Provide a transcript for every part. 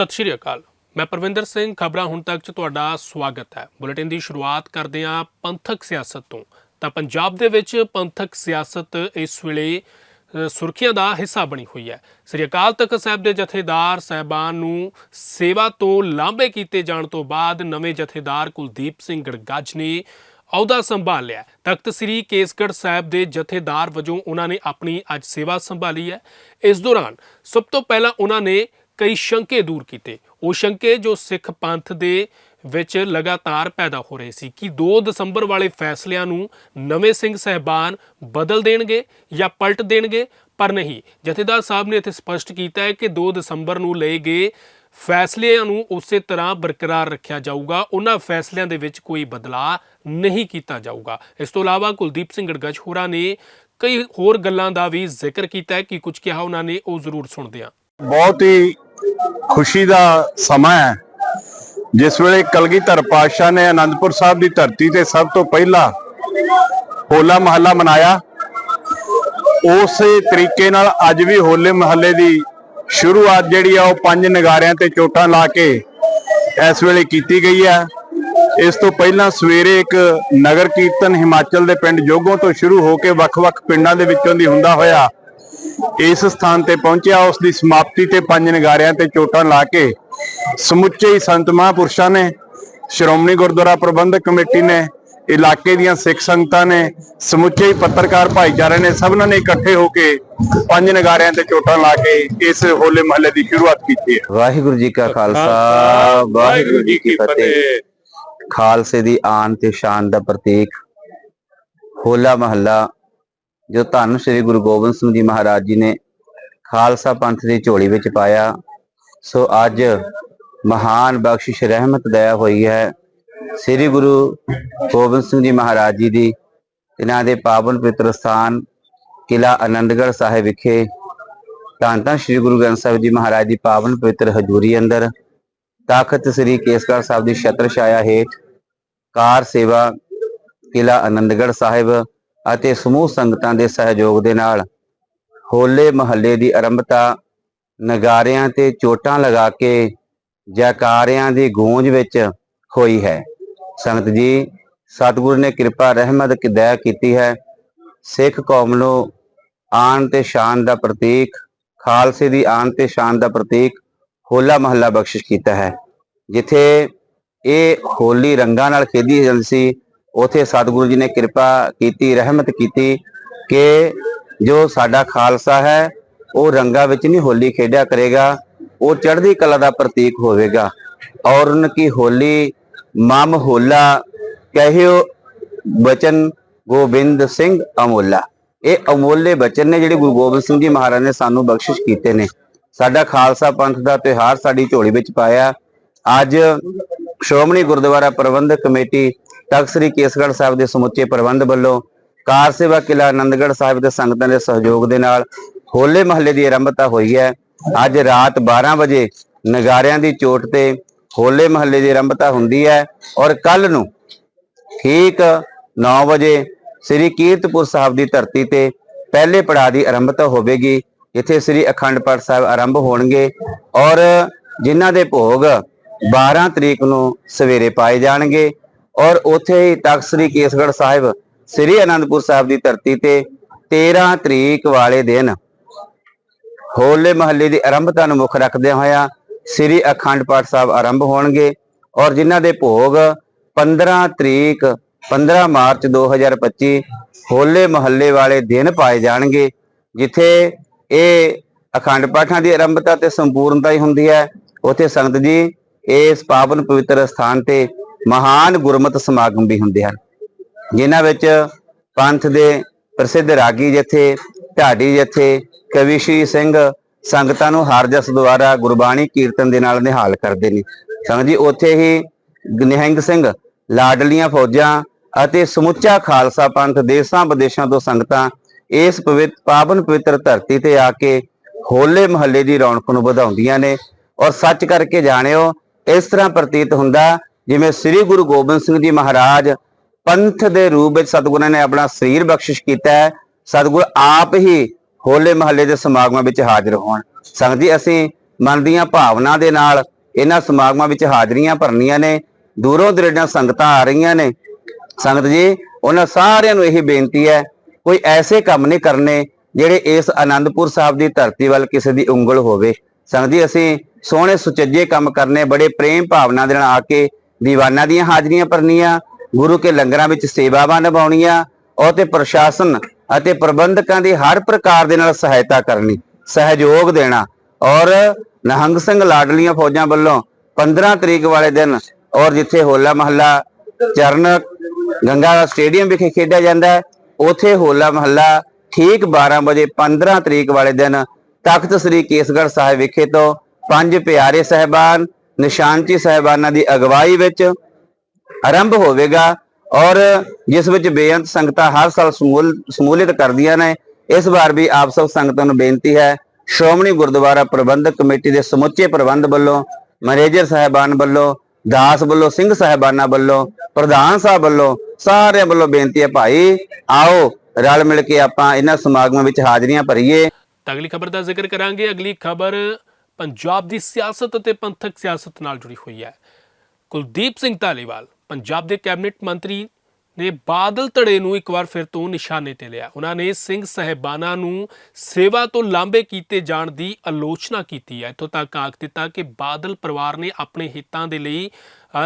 ਸਤਿ ਸ਼੍ਰੀ ਅਕਾਲ। ਮੈਂ ਪਰਵਿੰਦਰ ਸਿੰਘ, ਖਬਰਾਂ ਹੁਣ ਤੱਕ ਚ ਤੁਹਾਡਾ ਸਵਾਗਤ ਹੈ। ਬੁਲੇਟਿਨ ਦੀ ਸ਼ੁਰੂਆਤ ਕਰਦੇ ਹਾਂ ਪੰਥਕ ਸਿਆਸਤ ਤੋਂ। ਤਾਂ ਪੰਜਾਬ ਦੇ ਵਿੱਚ ਪੰਥਕ ਸਿਆਸਤ ਇਸ ਵੇਲੇ ਸੁਰਖੀਆਂ ਦਾ ਹਿੱਸਾ ਬਣੀ ਹੋਈ ਹੈ। ਸ੍ਰੀ ਅਕਾਲ ਤਖਤ ਸਾਹਿਬ ਦੇ ਜਥੇਦਾਰ ਸਹਿਬਾਨ ਨੂੰ ਸੇਵਾ ਤੋਂ ਲਾਂਭੇ ਕੀਤੇ ਜਾਣ ਤੋਂ ਬਾਅਦ ਨਵੇਂ ਜਥੇਦਾਰ ਕੁਲਦੀਪ ਸਿੰਘ ਗੜਗੱਜ ਨੇ ਅਹੁਦਾ ਸੰਭਾਲ ਲਿਆ ਤਖਤ ਸ੍ਰੀ ਕੇਸਗੜ੍ਹ ਸਾਹਿਬ ਦੇ ਜਥੇਦਾਰ ਵਜੋਂ ਉਹਨਾਂ ਨੇ ਆਪਣੀ ਅੱਜ ਸੇਵਾ ਸੰਭਾਲੀ ਹੈ। ਇਸ ਦੌਰਾਨ ਸਭ ਤੋਂ ਪਹਿਲਾਂ ਉਹਨਾਂ ਨੇ ਕਈ ਸ਼ੰਕੇ ਦੂਰ ਕੀਤੇ। ਉਹ ਸ਼ੰਕੇ ਜੋ ਸਿੱਖ ਪੰਥ ਦੇ ਵਿੱਚ ਲਗਾਤਾਰ ਪੈਦਾ ਹੋ ਰਹੇ ਸੀ ਕਿ 2 ਦਸੰਬਰ ਵਾਲੇ ਫੈਸਲਿਆਂ ਨੂੰ ਨਵੇਂ ਸਿੰਘ ਸਹਿਬਾਨ ਬਦਲ ਦੇਣਗੇ ਜਾਂ ਪਲਟ ਦੇਣਗੇ, ਪਰ ਨਹੀਂ। ਜਥੇਦਾਰ ਸਾਹਿਬ ਨੇ ਇੱਥੇ ਸਪਸ਼ਟ ਕੀਤਾ ਹੈ ਕਿ 2 ਦਸੰਬਰ ਨੂੰ ਲਏ ਗਏ ਫੈਸਲਿਆਂ ਨੂੰ ਉਸੇ ਤਰ੍ਹਾਂ ਬਰਕਰਾਰ ਰੱਖਿਆ ਜਾਊਗਾ। ਉਹਨਾਂ ਫੈਸਲਿਆਂ ਦੇ ਵਿੱਚ ਕੋਈ ਬਦਲਾਅ ਨਹੀਂ ਕੀਤਾ ਜਾਊਗਾ। ਇਸ ਤੋਂ ਇਲਾਵਾ ਕੁਲਦੀਪ ਸਿੰਘ ਗੜਗੱਜ ਹੋਰਾਂ ਨੇ ਕਈ ਹੋਰ ਗੱਲਾਂ ਦਾ ਵੀ ਜ਼ਿਕਰ ਕੀਤਾ ਹੈ ਕਿ ਕੁਝ ਕਿਹਾ ਉਹਨਾਂ ਨੇ, ਉਹ ਜ਼ਰੂਰ ਸੁਣਦੇ ਹਾਂ। ਬਹੁਤ ਹੀ ਖੁਸ਼ੀ ਦਾ ਸਮਾਂ ਹੈ। ਜਿਸ ਵੇਲੇ ਕਲਗੀਧਰ ਪਾਤਸ਼ਾਹ ਨੇ ਆਨੰਦਪੁਰ ਸਾਹਿਬ ਦੀ ਧਰਤੀ ਤੇ ਸਭ ਤੋਂ ਪਹਿਲਾਂ ਹੋਲਾ ਮਹੱਲਾ ਮਨਾਇਆ, ਉਸੇ ਤਰੀਕੇ ਨਾਲ ਅੱਜ ਵੀ ਹੋਲੇ ਮਹੱਲੇ ਦੀ ਸ਼ੁਰੂਆਤ ਜਿਹੜੀ ਆ ਉਹ ਪੰਜ ਨਗਾਰਿਆਂ ਤੇ ਚੋਟਾਂ ਲਾ ਕੇ ਇਸ ਵੇਲੇ ਕੀਤੀ ਗਈ ਹੈ। ਇਸ ਤੋਂ ਪਹਿਲਾਂ ਸਵੇਰੇ ਇੱਕ ਨਗਰ ਕੀਰਤਨ ਹਿਮਾਚਲ ਦੇ ਪਿੰਡ ਜੋਗੋਂ ਤੋਂ ਸ਼ੁਰੂ ਹੋ ਕੇ ਵੱਖ-ਵੱਖ ਪਿੰਡਾਂ ਦੇ ਵਿੱਚੋਂ ਦੀ ਹੁੰਦਾ ਹੋਇਆ ਇਸ ਸਥਾਨ ਤੇ ਪਹੁੰਚਿਆ ਉਸ ਦੀ ਸਮਾਪਤੀ ਤੇ ਪੰਜ ਨਗਾਰਿਆਂ ਤੇ ਚੋਟਾਂ ਲਾ ਕੇ ਸਮੁੱਚੇ ਹੀ ਸੰਤ ਮਹਾਂਪੁਰਸ਼ਾਂ ਨੇ ਸ਼੍ਰੋਮਣੀ ਗੁਰਦੁਆਰਾ ਪ੍ਰਬੰਧਕ ਕਮੇਟੀ ਨੇ ਇਲਾਕੇ ਦੀਆਂ ਸਿੱਖ ਸੰਗਤਾਂ ਨੇ ਸਮੁੱਚੇ ਹੀ ਪੱਤਰਕਾਰ ਭਾਈਚਾਰੇ ਨੇ ਸਭਨਾਂ ਨੇ ਇਕੱਠੇ ਹੋ ਕੇ ਪੰਜ ਨਗਾਰਿਆਂ ਤੇ ਚੋਟਾਂ ਲਾ ਕੇ ਇਸ ਹੋਲੇ ਮਹੱਲੇ ਦੀ ਸ਼ੁਰੂਆਤ ਕੀਤੀ ਹੈ। ਵਾਹਿਗੁਰੂ ਜੀ ਕਾ ਖਾਲਸਾ ਵਾਹਿਗੁਰੂ ਜੀ ਕੀ ਫਤਿਹ। ਖਾਲਸੇ ਦੀ ਆਨ ਤੇ ਸ਼ਾਨ ਦਾ ਪ੍ਰਤੀਕ ਹੋਲਾ ਮਹੱਲਾ ਜੋ ਧੰਨ ਸ੍ਰੀ ਗੁਰੂ ਗੋਬਿੰਦ ਸਿੰਘ ਜੀ ਮਹਾਰਾਜ ਜੀ ਨੇ ਖਾਲਸਾ ਪੰਥ ਦੀ ਝੋਲੀ ਵਿੱਚ ਪਾਇਆ, ਸੋ ਅੱਜ ਮਹਾਨ ਬਖਸ਼ਿਸ਼ ਰਹਿਮਤ, ਦਇਆ ਹੋਈ ਹੈ ਸ੍ਰੀ ਗੁਰੂ ਗੋਬਿੰਦ ਸਿੰਘ ਜੀ ਮਹਾਰਾਜ ਜੀ ਦੀ ਇਹਨਾਂ ਦੇ ਪਾਵਨ ਪਵਿੱਤਰ ਸਥਾਨ ਕਿਲਾ ਆਨੰਦਗੜ੍ਹ ਸਾਹਿਬ ਵਿਖੇ। ਧੰਨ ਤਾਂ ਸ੍ਰੀ ਗੁਰੂ ਗ੍ਰੰਥ ਸਾਹਿਬ ਜੀ ਮਹਾਰਾਜ ਦੀ ਪਾਵਨ ਪਵਿੱਤਰ ਹਜ਼ੂਰੀ ਅੰਦਰ ਤਾਖਤ ਸ੍ਰੀ ਕੇਸਗੜ੍ਹ ਸਾਹਿਬ ਦੀ ਛਤਰ ਛਾਇਆ ਹੇਠ ਕਾਰ ਸੇਵਾ ਕਿਲਾ ਆਨੰਦਗੜ੍ਹ ਸਾਹਿਬ ਅਤੇ ਸਮੂਹ ਸੰਗਤਾਂ ਦੇ ਸਹਿਯੋਗ ਦੇ ਨਾਲ ਹੋਲੇ ਮਹੱਲੇ ਦੀ ਆਰੰਭਤਾ, ਨਗਾਰਿਆਂ ਤੇ ਚੋਟਾਂ ਲਗਾ ਕੇ ਜੈਕਾਰਿਆਂ ਦੀ ਗੂੰਜ ਵਿੱਚ ਹੋਈ ਹੈ। ਸੰਗਤ ਜੀ, ਸਤਿਗੁਰੂ ਨੇ ਕਿਰਪਾ ਰਹਿਮਤ ਕਿ, ਦਇਆ ਕੀਤੀ ਹੈ। ਸਿੱਖ ਕੌਮ ਨੂੰ ਆਨ ਤੇ ਸ਼ਾਨ ਦਾ ਪ੍ਰਤੀਕ, ਖਾਲਸੇ ਦੀ ਆਨ ਤੇ ਸ਼ਾਨ ਦਾ ਪ੍ਰਤੀਕ ਹੋਲਾ ਮਹੱਲਾ ਬਖਸ਼ਿਸ਼ ਕੀਤਾ ਹੈ। ਜਿੱਥੇ ਇਹ ਹੋਲੀ ਰੰਗਾਂ ਨਾਲ ਖੇਡੀ ਜਾਂਦੀ ਸੀ ਉਥੇ ਸਤਿਗੁਰੂ ਜੀ ਨੇ ਕਿਰਪਾ ਕੀਤੀ, ਰਹਿਮਤ ਕੀਤੀ ਕਿ ਜੋ ਸਾਡਾ ਖਾਲਸਾ ਹੈ, ਉਹ ਰੰਗਾਂ ਵਿੱਚ ਨਹੀਂ ਹੋਲੀ ਖੇਡਿਆ ਕਰੇਗਾ, ਉਹ ਚੜ੍ਹਦੀ ਕਲਾ ਦਾ ਪ੍ਰਤੀਕ ਹੋਵੇਗਾ। ਔਰ ਕੀ ਹੋਲੀ, ਮਮ ਹੋਲਾ, ਕਹਿਓ ਬਚਨ ਗੋਬਿੰਦ ਸਿੰਘ ਅਮੋਲਾ। ਇਹ ਅਮੋਲੇ ਬਚਨ ਨੇ ਜਿਹੜੇ ਗੁਰੂ ਗੋਬਿੰਦ ਸਿੰਘ ਜੀ ਮਹਾਰਾਜ ਨੇ ਸਾਨੂੰ ਬਖਸ਼ਿਸ਼ ਕੀਤੇ ਨੇ। ਸਾਡਾ ਖਾਲਸਾ ਪੰਥ ਦਾ ਤਿਉਹਾਰ ਸਾਡੀ ਝੋਲੀ ਵਿੱਚ ਪਾਇਆ। ਅੱਜ ਸ਼੍ਰੋਮਣੀ ਗੁਰਦੁਆਰਾ ਪ੍ਰਬੰਧਕ ਕਮੇਟੀ ਤਖਤ ਸ੍ਰੀ ਕੇਸਗੜ੍ਹ ਸਾਹਿਬ ਦੇ ਸਮੁੱਚੇ ਪ੍ਰਬੰਧ ਵੱਲੋਂ ਕਾਰ ਸੇਵਾ ਕਿਲਾ ਆਨੰਦਗੜ੍ਹ ਸਾਹਿਬ ਦੇ ਸੰਗਤਾਂ ਦੇ ਸਹਿਯੋਗ ਦੇ ਨਾਲ ਹੋਲੇ ਮਹੱਲੇ ਦੀ ਆਰੰਭਤਾ ਹੋਈ ਹੈ। ਅੱਜ ਰਾਤ 12 ਵਜੇ ਨਗਾਰਿਆਂ ਦੀ ਚੋਟ ਤੇ ਹੋਲੇ ਮਹੱਲੇ ਦੀ ਆਰੰਭਤਾ ਹੁੰਦੀ ਹੈ ਔਰ ਕੱਲ ਨੂੰ ਠੀਕ 9 ਵਜੇ ਸ੍ਰੀ ਕੀਰਤਪੁਰ ਸਾਹਿਬ ਦੀ ਧਰਤੀ ਤੇ ਪਹਿਲੇ ਪੜਾਅ ਦੀ ਆਰੰਭਤਾ ਹੋਵੇਗੀ। ਜਿੱਥੇ ਸ੍ਰੀ ਅਖੰਡ ਪਾਠ ਸਾਹਿਬ ਆਰੰਭ ਹੋਣਗੇ ਔਰ ਜਿਨ੍ਹਾਂ ਦੇ ਭੋਗ 12 ਤਰੀਕ ਨੂੰ ਸਵੇਰੇ ਪਾਏ ਜਾਣਗੇ ਔਰ ਉੱਥੇ ਹੀ ਤਖਤ ਸ੍ਰੀ ਕੇਸਗੜ੍ਹ ਸਾਹਿਬ, ਸ੍ਰੀ ਅਨੰਦਪੁਰ ਸਾਹਿਬ ਦੀ ਧਰਤੀ ਤੇ 13 ਤਰੀਕ ਵਾਲੇ ਦਿਨ ਹੋਲੇ ਮਹੱਲੇ ਦੀ ਆਰੰਭਤਾ ਨੂੰ ਮੁੱਖ ਰੱਖਦੇ ਹੋਇਆ ਸ੍ਰੀ ਅਖੰਡ ਪਾਠ ਸਾਹਿਬ ਆਰੰਭ ਹੋਣਗੇ ਔਰ ਜਿਨ੍ਹਾਂ ਦੇ ਭੋਗ 15 ਤਰੀਕ 15 ਮਾਰਚ 2025 ਹੋਲੇ ਮਹੱਲੇ ਵਾਲੇ ਦਿਨ ਪਾਏ ਜਾਣਗੇ, ਜਿੱਥੇ ਇਹ ਅਖੰਡ ਪਾਠਾਂ ਦੀ ਆਰੰਭਤਾ ਤੇ ਸੰਪੂਰਨਤਾ ਹੀ ਹੁੰਦੀ ਹੈ। ਉੱਥੇ ਸੰਗਤ ਜੀ ਇਸ ਪਾਵਨ ਪਵਿੱਤਰ ਸਥਾਨ ਤੇ ਮਹਾਨ ਗੁਰਮਤਿ ਸਮਾਗਮ ਵੀ ਹੁੰਦੇ ਹਨ। ਜਿਨ੍ਹਾਂ ਵਿੱਚ ਪੰਥ ਦੇ ਪ੍ਰਸਿੱਧ ਰਾਗੀ ਜਥੇ, ਢਾਡੀ ਜਥੇ, ਕਵੀ ਸ਼੍ਰੀ ਸਿੰਘ ਸੰਗਤਾਂ ਨੂੰ ਹਰ ਜਸ ਦੁਆਰਾ ਗੁਰਬਾਣੀ ਕੀਰਤਨ ਦੇ ਨਾਲ ਨਿਹਾਲ ਕਰਦੇ ਨੇ। ਸੰਗਤ ਜੀ, ਉੱਥੇ ਹੀ ਨਿਹੰਗ ਸਿੰਘ, ਲਾਡਲੀਆਂ ਫੌਜਾਂ ਅਤੇ ਸਮੁੱਚਾ ਖਾਲਸਾ ਪੰਥ ਦੇਸ਼ਾਂ ਵਿਦੇਸ਼ਾਂ ਤੋਂ ਸੰਗਤਾਂ ਇਸ ਪਵਿੱਤ ਪਾਵਨ ਪਵਿੱਤਰ ਧਰਤੀ ਤੇ ਆ ਕੇ ਹੋਲੇ ਮਹੱਲੇ ਦੀ ਰੌਣਕ ਨੂੰ ਵਧਾਉਂਦੀਆਂ ਨੇ। ਔਰ ਸੱਚ ਕਰਕੇ ਜਾਣਿਓ ਇਸ ਤਰ੍ਹਾਂ ਪ੍ਰਤੀਤ ਹੁੰਦਾ ਜਿਵੇਂ ਸ੍ਰੀ ਗੁਰੂ ਗੋਬਿੰਦ ਸਿੰਘ ਜੀ ਮਹਾਰਾਜ ਪੰਥ ਦੇ ਰੂਪ ਵਿੱਚ ਸਤਿਗੁਰਾਂ ਨੇ ਆਪਣਾ ਸਰੀਰ ਬਖਸ਼ਿਸ਼ ਕੀਤਾ ਹੈ। ਸਤਿਗੁਰ ਆਪ ਹੀ ਹੋਲੇ ਮਹੱਲੇ ਦੇ ਸਮਾਗਮਾਂ ਵਿੱਚ ਹਾਜ਼ਰ ਹੋਣ। ਸੰਗਤ ਜੀ, ਅਸੀਂ ਮਨ ਦੀਆਂ ਭਾਵਨਾ ਦੇ ਨਾਲ ਇਹਨਾਂ ਸਮਾਗਮਾਂ ਵਿੱਚ ਹਾਜ਼ਰੀਆਂ ਭਰਨੀਆਂ ਨੇ। ਦੂਰੋਂ ਦਰੇਡਾਂ ਸੰਗਤਾਂ ਆ ਰਹੀਆਂ ਨੇ। ਸੰਗਤ ਜੀ, ਉਹਨਾਂ ਸਾਰਿਆਂ ਨੂੰ ਇਹੀ ਬੇਨਤੀ ਹੈ, ਕੋਈ ਐਸੇ ਕੰਮ ਨਹੀਂ ਕਰਨੇ ਜਿਹੜੇ ਇਸ ਆਨੰਦਪੁਰ ਸਾਹਿਬ ਦੀ ਧਰਤੀ ਵੱਲ ਕਿਸੇ ਦੀ ਉਂਗਲ ਹੋਵੇ। ਸੰਗਤ ਜੀ, ਅਸੀਂ ਸੋਹਣੇ ਸੁਚੱਜੇ ਕੰਮ ਕਰਨੇ, ਬੜੇ ਪ੍ਰੇਮ ਭਾਵਨਾ ਦੇ ਨਾਲ ਆ ਕੇ ਦੀਵਾਨਾਂ ਦੀਆਂ ਹਾਜ਼ਰੀਆਂ ਭਰਨੀਆਂ, ਗੁਰੂ ਕੇ ਲੰਗਰਾਂ ਵਿੱਚ ਸੇਵਾਵਾਂ ਨਿਭਾਉਣੀਆਂ ਉਹ ਤੇ ਪ੍ਰਸ਼ਾਸਨ ਅਤੇ ਪ੍ਰਬੰਧਕਾਂ ਦੀ ਹਰ ਪ੍ਰਕਾਰ ਦੇ ਨਾਲ ਸਹਾਇਤਾ ਕਰਨੀ, ਸਹਿਯੋਗ ਦੇਣਾ ਔਰ ਨਿਹੰਗ ਸਿੰਘ ਲਾਡਲੀਆਂ ਫੌਜਾਂ ਵੱਲੋਂ 15 ਤਰੀਕ ਵਾਲੇ ਦਿਨ ਔਰ ਜਿੱਥੇ ਹੋਲਾ ਮਹੱਲਾ ਚਰਨ ਗੰਗਾ ਸਟੇਡੀਅਮ ਵਿਖੇ ਖੇਡਿਆ ਜਾਂਦਾ ਹੈ, ਉਥੇ ਹੋਲਾ ਮਹੱਲਾ ਠੀਕ 12 ਵਜੇ 15 ਤਰੀਕ ਵਾਲੇ ਦਿਨ ਤਖਤ ਸ੍ਰੀ ਕੇਸਗੜ੍ਹ ਸਾਹਿਬ ਵਿਖੇ ਤੋਂ ਪੰਜ ਪਿਆਰੇ ਸਹਿਬਾਨ, ਨਿਸ਼ਾਨਚੀ ਸਹਿਬਾਨਾਂ ਦੀ ਅਗਵਾਈ ਵਿੱਚ ਆਰੰਭ ਹੋਵੇਗਾ ਔਰ ਜਿਸ ਵਿੱਚ ਬੇਅੰਤ ਸੰਗਤਾਂ ਹਰ ਸਾਲ ਸਮੂਲ, ਸਮੂਲੀਅਤ ਕਰਦੀਆਂ ਨੇ, ਇਸ ਵਾਰ ਵੀ ਆਪ ਸਭ ਸੰਗਤਾਂ ਨੂੰ ਬੇਨਤੀ ਹੈ, ਸ਼੍ਰੋਮਣੀ ਗੁਰਦੁਆਰਾ ਪ੍ਰਬੰਧਕ ਕਮੇਟੀ ਦੇ ਸਮੁੱਚੇ ਪ੍ਰਬੰਧ ਵੱਲੋਂ, ਮੈਨੇਜਰ ਸਾਹਿਬਾਨ ਵੱਲੋਂ, ਦਾਸ ਵੱਲੋਂ, ਸਿੰਘ ਸਾਹਿਬਾਨਾਂ ਵੱਲੋਂ, ਪ੍ਰਧਾਨ ਸਾਹਿਬ ਵੱਲੋਂ ਸਾਰਿਆਂ ਵੱਲੋਂ ਬੇਨਤੀ ਹੈ, ਭਾਈ ਆਓ ਰਲ ਮਿਲ ਕੇ ਆਪਾਂ ਇਹਨਾਂ ਸਮਾਗਮਾਂ ਵਿੱਚ ਹਾਜ਼ਰੀਆਂ ਭਰੀਏ। ਤਾਂ ਅਗਲੀ ਖਬਰ ਦਾ ਜ਼ਿਕਰ ਕਰਾਂਗੇ। ਅਗਲੀ ਖਬਰ ਪੰਜਾਬ ਦੀ ਸਿਆਸਤ ਅਤੇ ਪੰਥਕ ਸਿਆਸਤ ਨਾਲ ਜੁੜੀ ਹੋਈ ਹੈ। ਕੁਲਦੀਪ ਸਿੰਘ ਧਾਲੀਵਾਲ, ਪੰਜਾਬ ਦੇ ਕੈਬਨਿਟ ਮੰਤਰੀ ਨੇ ਬਾਦਲ ਧੜੇ ਨੂੰ ਇੱਕ ਵਾਰ ਫਿਰ ਤੋਂ ਨਿਸ਼ਾਨੇ ਤੇ ਲਿਆ। ਉਹਨਾਂ ਨੇ ਸਿੰਘ ਸਹਿਬਾਨਾਂ ਨੂੰ ਸੇਵਾ ਤੋਂ ਲਾਂਬੇ ਕੀਤੇ ਜਾਣ ਦੀ ਆਲੋਚਨਾ ਕੀਤੀ ਹੈ। ਇੱਥੋਂ ਤੱਕ ਆਖ ਦਿੱਤਾ ਕਿ ਬਾਦਲ ਪਰਿਵਾਰ ਨੇ ਆਪਣੇ ਹਿੱਤਾਂ ਦੇ ਲਈ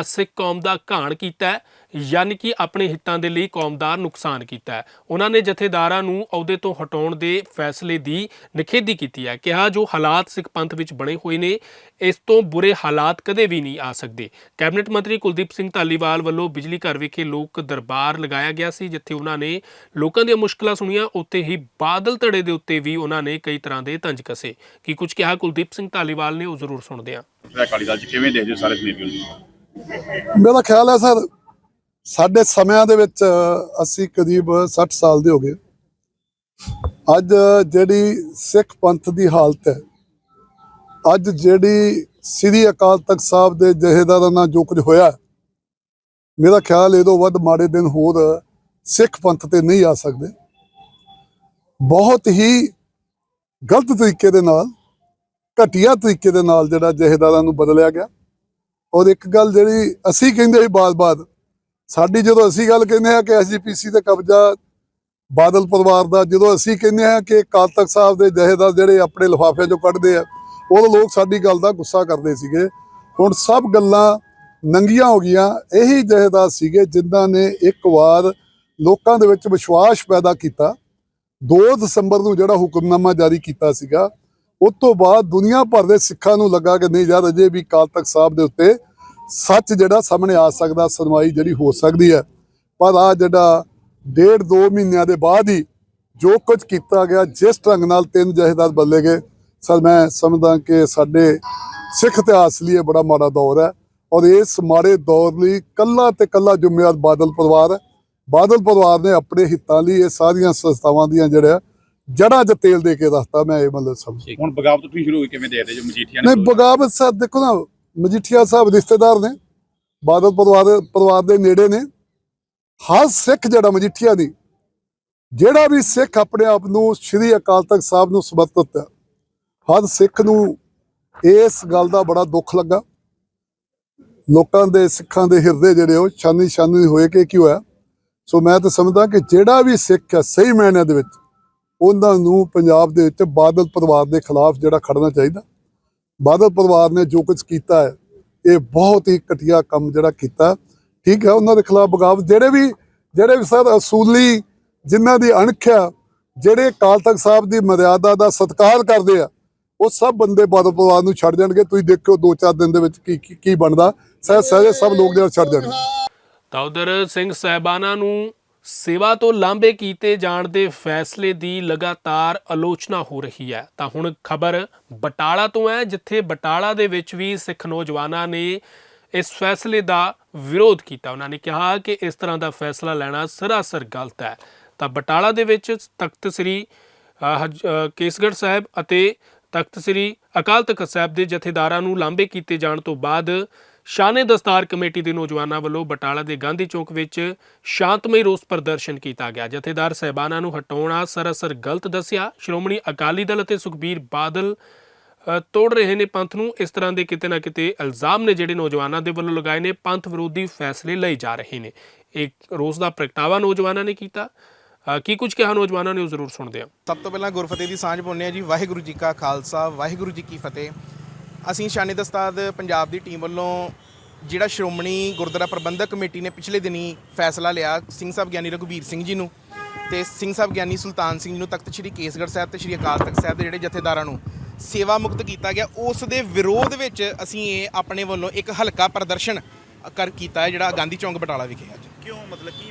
ਸਿੱਖ ਕੌਮ ਦਾ ਘਾਣ ਕੀਤਾ ਹੈ, ਯਾਨੀ ਕਿ ਆਪਣੇ ਹਿੱਤਾਂ ਦੇ ਲਈ ਕੌਮ ਦਾ ਨੁਕਸਾਨ ਕੀਤਾ ਹੈ। ਉਹਨਾਂ ਨੇ ਜਥੇਦਾਰਾਂ ਨੂੰ ਅਹੁਦੇ ਤੋਂ ਹਟਾਉਣ ਦੇ ਫੈਸਲੇ ਦੀ ਨਿਖੇਧੀ ਕੀਤੀ ਹੈ। ਕਿਹਾ, ਜੋ ਹਾਲਾਤ ਸਿੱਖ ਪੰਥ ਵਿੱਚ ਬਣੇ ਹੋਏ ਨੇ, ਇਸ ਤੋਂ ਬੁਰੇ ਹਾਲਾਤ ਕਦੇ ਵੀ ਨਹੀਂ ਆ ਸਕਦੇ। ਕੈਬਨਿਟ ਮੰਤਰੀ ਕੁਲਦੀਪ ਸਿੰਘ ਧਾਲੀਵਾਲ ਵੱਲੋਂ ਬਿਜਲੀ ਘਰ ਵਿਖੇ ਲੋਕ ਦਰਬਾਰ ਲਗਾਇਆ ਗਿਆ ਸੀ, ਜਿੱਥੇ ਉਹਨਾਂ ਨੇ ਲੋਕਾਂ ਦੀਆਂ ਮੁਸ਼ਕਲਾਂ ਸੁਣੀਆਂ। ਉੱਥੇ ਹੀ ਬਾਦਲ ਧੜੇ ਦੇ ਉੱਤੇ ਵੀ ਉਹਨਾਂ ਨੇ ਕਈ ਤਰ੍ਹਾਂ ਦੇ ਤੰਜ ਕਸੇ। ਕੀ ਕੁਝ ਕਿਹਾ ਕੁਲਦੀਪ ਸਿੰਘ ਧਾਲੀਵਾਲ ਨੇ, ਉਹ ਜ਼ਰੂਰ ਸੁਣਦੇ ਹਾਂ। ਅਕਾਲੀ ਦਲ ਚ ਕਿਵੇਂ ਦੇਖਦੇ ਸਾਰੇ ਸਿਨੈਰੀਓ ਨੂੰ ਮੇਰਾ ਖਿਆਲ ਹੈ ਸਰ, ਸਾਡੇ ਸਮਿਆਂ ਦੇ ਵਿੱਚ ਅਸੀਂ ਕਰੀਬ 60 ਸਾਲ ਦੇ ਹੋ ਗਏ। ਅੱਜ ਜਿਹੜੀ ਸਿੱਖ ਪੰਥ ਦੀ ਹਾਲਤ ਹੈ, ਅੱਜ ਜਿਹੜੀ ਸ੍ਰੀ ਅਕਾਲ ਤਖਤ ਸਾਹਿਬ ਦੇ ਜਹੇਦਾਰਾਂ ਨਾਲ ਜੋ ਕੁਝ ਹੋਇਆ, ਮੇਰਾ ਖਿਆਲ ਇਹ ਤੋਂ ਵੱਧ ਮਾੜੇ ਦਿਨ ਹੋਰ ਸਿੱਖ ਪੰਥ ਤੇ ਨਹੀਂ ਆ ਸਕਦੇ। ਬਹੁਤ ਹੀ ਗਲਤ ਤਰੀਕੇ ਦੇ ਨਾਲ, ਘਟੀਆ ਤਰੀਕੇ ਦੇ ਨਾਲ ਜਿਹੜਾ ਜਹੇਦਾਰਾਂ ਨੂੰ ਬਦਲਿਆ ਗਿਆ। ਔਰ ਇੱਕ ਗੱਲ ਜਿਹੜੀ ਅਸੀਂ ਕਹਿੰਦੇ ਸੀ ਬਾਰ-ਬਾਰ ਸਾਡੀ ਜਦੋਂ ਅਸੀਂ ਗੱਲ ਕਹਿੰਦੇ ਆ ਕਿ ਐਸਜੀਪੀਸੀ ਤੇ ਕਬਜ਼ਾ ਬਾਦਲ ਪਰਿਵਾਰ ਦਾ, ਜਦੋਂ ਅਸੀਂ ਕਹਿੰਦੇ ਆ ਕਿ ਅਕਾਲ ਤਖਤ ਸਾਹਿਬ ਦੇ ਜਹੇਦਾਰ ਜਿਹੜੇ ਆਪਣੇ ਲਿਫਾਫਿਆਂ ਚੋਂ ਕੱਢਦੇ ਆ, ਉਦੋਂ ਲੋਕ ਸਾਡੀ ਗੱਲ ਦਾ ਗੁੱਸਾ ਕਰਦੇ ਸੀਗੇ। ਹੁਣ ਸਭ ਗੱਲਾਂ ਨੰਗੀਆਂ ਹੋ ਗਈਆਂ, ਇਹੀ ਜਹੇਦਾਰ ਸੀਗੇ ਜਿਨ੍ਹਾਂ ਨੇ ਇੱਕ ਵਾਰ ਲੋਕਾਂ ਦੇ ਵਿੱਚ ਵਿਸ਼ਵਾਸ ਪੈਦਾ ਕੀਤਾ। 2 ਦਸੰਬਰ ਨੂੰ ਜਿਹੜਾ ਹੁਕਮਨਾਮਾ ਜਾਰੀ ਕੀਤਾ ਸੀਗਾ ਉਸ ਤੋਂ ਬਾਅਦ ਦੁਨੀਆ ਭਰ ਦੇ ਸਿੱਖਾਂ ਨੂੰ ਲੱਗਾ ਕਿ ਨਹੀਂ ਯਾਰ, ਅਜੇ ਵੀ ਅਕਾਲ ਤਖਤ ਸਾਹਿਬ ਦੇ ਉੱਤੇ ਸੱਚ ਜਿਹੜਾ ਸਾਹਮਣੇ ਆ ਸਕਦਾ, ਸੁਣਵਾਈ ਜਿਹੜੀ ਹੋ ਸਕਦੀ ਹੈ। ਪਰ ਆ ਜਿਹੜਾ ਡੇਢ ਦੋ ਮਹੀਨਿਆਂ ਦੇ ਬਾਅਦ ਹੀ ਜੋ ਕੁਝ ਕੀਤਾ ਗਿਆ, ਜਿਸ ਢੰਗ ਨਾਲ ਤਿੰਨ ਜਹੇਦਾਰ ਬੱਲੇ ਗਏ, ਸਰ ਮੈਂ ਸਮਝਦਾ ਕਿ ਸਾਡੇ ਸਿੱਖ ਇਤਿਹਾਸ ਲਈ ਇਹ ਬੜਾ ਮਾੜਾ ਦੌਰ ਹੈ ਔਰ ਇਸ ਮਾੜੇ ਦੌਰ ਲਈ ਕੱਲਾ ਤੇ ਕੱਲਾ ਜ਼ਿੰਮੇਵਾਰ ਬਾਦਲ ਪਰਿਵਾਰ ਹੈ। ਬਾਦਲ ਪਰਿਵਾਰ ਨੇ ਆਪਣੇ ਹਿੱਤਾਂ ਲਈ ਇਹ ਸਾਰੀਆਂ ਸੰਸਥਾਵਾਂ ਦੀਆਂ ਜਿਹੜਾ ਜੜ੍ਹਾਂ 'ਚ ਤੇਲ ਦੇ ਕੇ ਦੱਸਤਾ ਮੈਂ ਇਹ ਮਤਲਬ ਸਮਝ ਹੁਣ ਬਗਾਵਤ ਤੁਸੀਂ ਸ਼ੁਰੂ ਹੋਈ ਕਿਵੇਂ ਦੇਖਦੇ ਜੋ ਮਜੀਠੀਆ ਨੇ ਨਹੀਂ ਬਗਾਵਤ ਸਾਹਿਬ ਦੇਖੋ ਨਾ ਮਜੀਠੀਆ ਸਾਹਿਬ ਰਿਸ਼ਤੇਦਾਰ ਨੇ ਬਾਦਲ ਪਰਿਵਾਰ ਦੇ ਪਰਿਵਾਰ ਦੇ ਨੇੜੇ ਨੇ। ਹਰ ਸਿੱਖ ਜਿਹੜਾ ਮਜੀਠੀਆ ਦੀ ਜਿਹੜਾ ਵੀ ਸਿੱਖ ਆਪਣੇ ਆਪ ਨੂੰ ਸ੍ਰੀ ਅਕਾਲ ਤਖਤ ਸਾਹਿਬ ਨੂੰ ਸਮਰਪਿਤ ਹੈ ਹਰ ਸਿੱਖ ਨੂੰ ਇਸ ਗੱਲ ਦਾ ਬੜਾ ਦੁੱਖ ਲੱਗਾ। ਲੋਕਾਂ ਦੇ ਸਿੱਖਾਂ ਦੇ ਹਿਰਦੇ ਜਿਹੜੇ ਉਹ ਛਾਨੀ ਛਾਨੀ ਹੋਏ ਕਿ ਕੀ ਹੋਇਆ। ਸੋ ਮੈਂ ਤਾਂ ਸਮਝਦਾ ਕਿ ਜਿਹੜਾ ਵੀ ਸਿੱਖ ਹੈ ਸਹੀ ਮਾਇਨਿਆਂ ਦੇ ਵਿੱਚ ਉਹਨਾਂ ਨੂੰ ਪੰਜਾਬ ਦੇ ਵਿੱਚ ਬਾਦਲ ਪਰਿਵਾਰ ਦੇ ਖਿਲਾਫ ਜਿਹੜਾ ਖੜਨਾ ਚਾਹੀਦਾ। ਬਾਦਲ ਪਰਿਵਾਰ ਨੇ ਜੋ ਕੁਝ ਕੀਤਾ ਹੈ, ਇਹ ਬਹੁਤ ਹੀ ਘਟੀਆ ਕੰਮ ਜਿਹੜਾ ਕੀਤਾ। ਠੀਕ ਹੈ, ਉਹਨਾਂ ਦੇ ਖਿਲਾਫ ਬਗਾਵਤ ਜਿਹੜੇ ਵੀ ਜਿਹੜੇ ਵੀ ਸਰ ਅਸੂਲੀ, ਜਿਨ੍ਹਾਂ ਦੀ ਅਣਖਿਆ, ਜਿਹੜੇ ਅਕਾਲ ਤਖਤ ਸਾਹਿਬ ਦੀ ਮਰਿਆਦਾ ਦਾ ਸਤਿਕਾਰ ਕਰਦੇ ਆ, ਉਹ ਸਭ ਬੰਦੇ ਬਾਦਲ ਪਰਿਵਾਰ ਨੂੰ ਛੱਡ ਜਾਣਗੇ। ਤੁਸੀਂ ਦੇਖਿਓ ਦੋ ਚਾਰ ਦਿਨ ਦੇ ਵਿੱਚ ਕੀ, ਕੀ- ਕੀ ਬਣਦਾ। ਸਹਿ ਸਹਿਜੇ ਸਭ ਲੋਕ ਜਿਹੜਾ ਛੱਡ ਜਾਣਗੇ। ਤਾਂ ਉਧਰ ਸਿੰਘ ਸਾਹਿਬਾਨਾਂ ਨੂੰ ਸੇਵਾ ਤੋਂ ਲਾਂਭੇ ਕੀਤੇ ਜਾਣ ਦੇ ਫੈਸਲੇ ਦੀ ਲਗਾਤਾਰ ਆਲੋਚਨਾ ਹੋ ਰਹੀ ਹੈ। ਤਾਂ ਹੁਣ ਖਬਰ ਬਟਾਲਾ ਤੋਂ ਹੈ, ਜਿੱਥੇ ਬਟਾਲਾ ਦੇ ਵਿੱਚ ਵੀ ਸਿੱਖ ਨੌਜਵਾਨਾਂ ਨੇ ਇਸ ਫੈਸਲੇ ਦਾ ਵਿਰੋਧ ਕੀਤਾ। ਉਹਨਾਂ ਨੇ ਕਿਹਾ ਕਿ ਇਸ ਤਰ੍ਹਾਂ ਦਾ ਫੈਸਲਾ ਲੈਣਾ ਸਰਾਸਰ ਗਲਤ ਹੈ। ਤਾਂ ਬਟਾਲਾ ਦੇ ਵਿੱਚ ਤਖਤ ਸ੍ਰੀ ਹਜ- ਕੇਸਗੜ੍ਹ ਸਾਹਿਬ ਅਤੇ ਤਖਤ ਸ੍ਰੀ ਅਕਾਲ ਤਖਤ ਸਾਹਿਬ ਦੇ ਜਥੇਦਾਰਾਂ ਨੂੰ ਲਾਂਭੇ ਕੀਤੇ ਜਾਣ ਤੋਂ ਬਾਅਦ ਸ਼ਾਨੇ ਦਸਤਾਰ ਕਮੇਟੀ ਦੇ ਨੌਜਵਾਨਾਂ ਵੱਲੋਂ ਬਟਾਲਾ ਦੇ ਗਾਂਧੀ ਚੌਕ ਵਿੱਚ ਸ਼ਾਂਤਮਈ ਰੋਸ ਪ੍ਰਦਰਸ਼ਨ ਕੀਤਾ ਗਿਆ। ਜਥੇਦਾਰ ਸਹਿਬਾਨਾਂ ਨੂੰ ਹਟਾਉਣਾ ਸਰਾਸਰ ਗਲਤ ਦੱਸਿਆ। ਸ਼੍ਰੋਮਣੀ ਅਕਾਲੀ ਦਲ ਅਤੇ ਸੁਖਬੀਰ ਬਾਦਲ ਤੋੜ ਰਹੇ ਨੇ ਪੰਥ ਨੂੰ। ਇਸ ਤਰ੍ਹਾਂ ਦੇ ਕਿਤੇ ਨਾ ਕਿਤੇ ਇਲਜ਼ਾਮ ਨੇ ਜਿਹੜੇ ਨੌਜਵਾਨਾਂ ਦੇ ਵੱਲੋਂ ਲਗਾਏ ਨੇ, ਪੰਥ ਵਿਰੋਧੀ ਫੈਸਲੇ ਲਏ ਜਾ ਰਹੇ ਨੇ। ਇੱਕ ਰੋਸ ਦਾ ਪ੍ਰਗਟਾਵਾ ਨੌਜਵਾਨਾਂ ਨੇ ਕੀਤਾ। ਕੀ ਕੁਝ ਕਿਹਾ ਨੌਜਵਾਨਾਂ ਨੇ ਉਹ ਜ਼ਰੂਰ ਸੁਣਦੇ ਹਾਂ। ਸਭ ਤੋਂ ਪਹਿਲਾਂ ਗੁਰਫਤਿਹ ਦੀ ਸਾਂਝ ਪਾਉਂਦੇ ਹਾਂ ਜੀ। ਵਾਹਿਗੁਰੂ ਜੀ ਕਾ ਖਾਲਸਾ, ਵਾਹਿਗੁਰੂ ਜੀ ਕੀ ਫਤਿਹ। ਅਸੀਂ ਸ਼ਾਨੀ ਦਸਤਾਦ ਪੰਜਾਬ ਦੀ ਟੀਮ ਵੱਲੋਂ ਜਿਹੜਾ ਸ਼੍ਰੋਮਣੀ ਗੁਰਦੁਆਰਾ ਪ੍ਰਬੰਧਕ ਕਮੇਟੀ ਨੇ ਪਿਛਲੇ ਦਿਨੀ ਫੈਸਲਾ ਲਿਆ ਸਿੰਘ ਸਾਹਿਬ ਗਿਆਨੀ ਰਘੁਬੀਰ ਸਿੰਘ ਜੀ ਨੂੰ ਤੇ ਸਿੰਘ ਸਾਹਿਬ ਗਿਆਨੀ ਸੁਲਤਾਨ ਸਿੰਘ ਜੀ ਨੂੰ ਤਖਤ ਸ੍ਰੀ ਕੇਸਗੜ੍ਹ ਸਾਹਿਬ ਤੇ ਸ੍ਰੀ ਅਕਾਲ ਤਖਤ ਸਾਹਿਬ ਦੇ ਜਿਹੜੇ ਜਥੇਦਾਰਾਂ ਨੂੰ ਸੇਵਾ ਮੁਕਤ ਕੀਤਾ ਗਿਆ ਉਸ ਦੇ ਵਿਰੋਧ ਵਿੱਚ ਅਸੀਂ ਇਹ ਆਪਣੇ ਵੱਲੋਂ ਇੱਕ ਹਲਕਾ ਪ੍ਰਦਰਸ਼ਨ ਕਰ ਕੀਤਾ ਹੈ ਜਿਹੜਾ ਗਾਂਧੀ ਚੌਂਕ ਬਟਾਲਾ ਵਿਖੇ ਅੱਜ। ਕਿਉਂ ਮਤਲਬ ਕੀ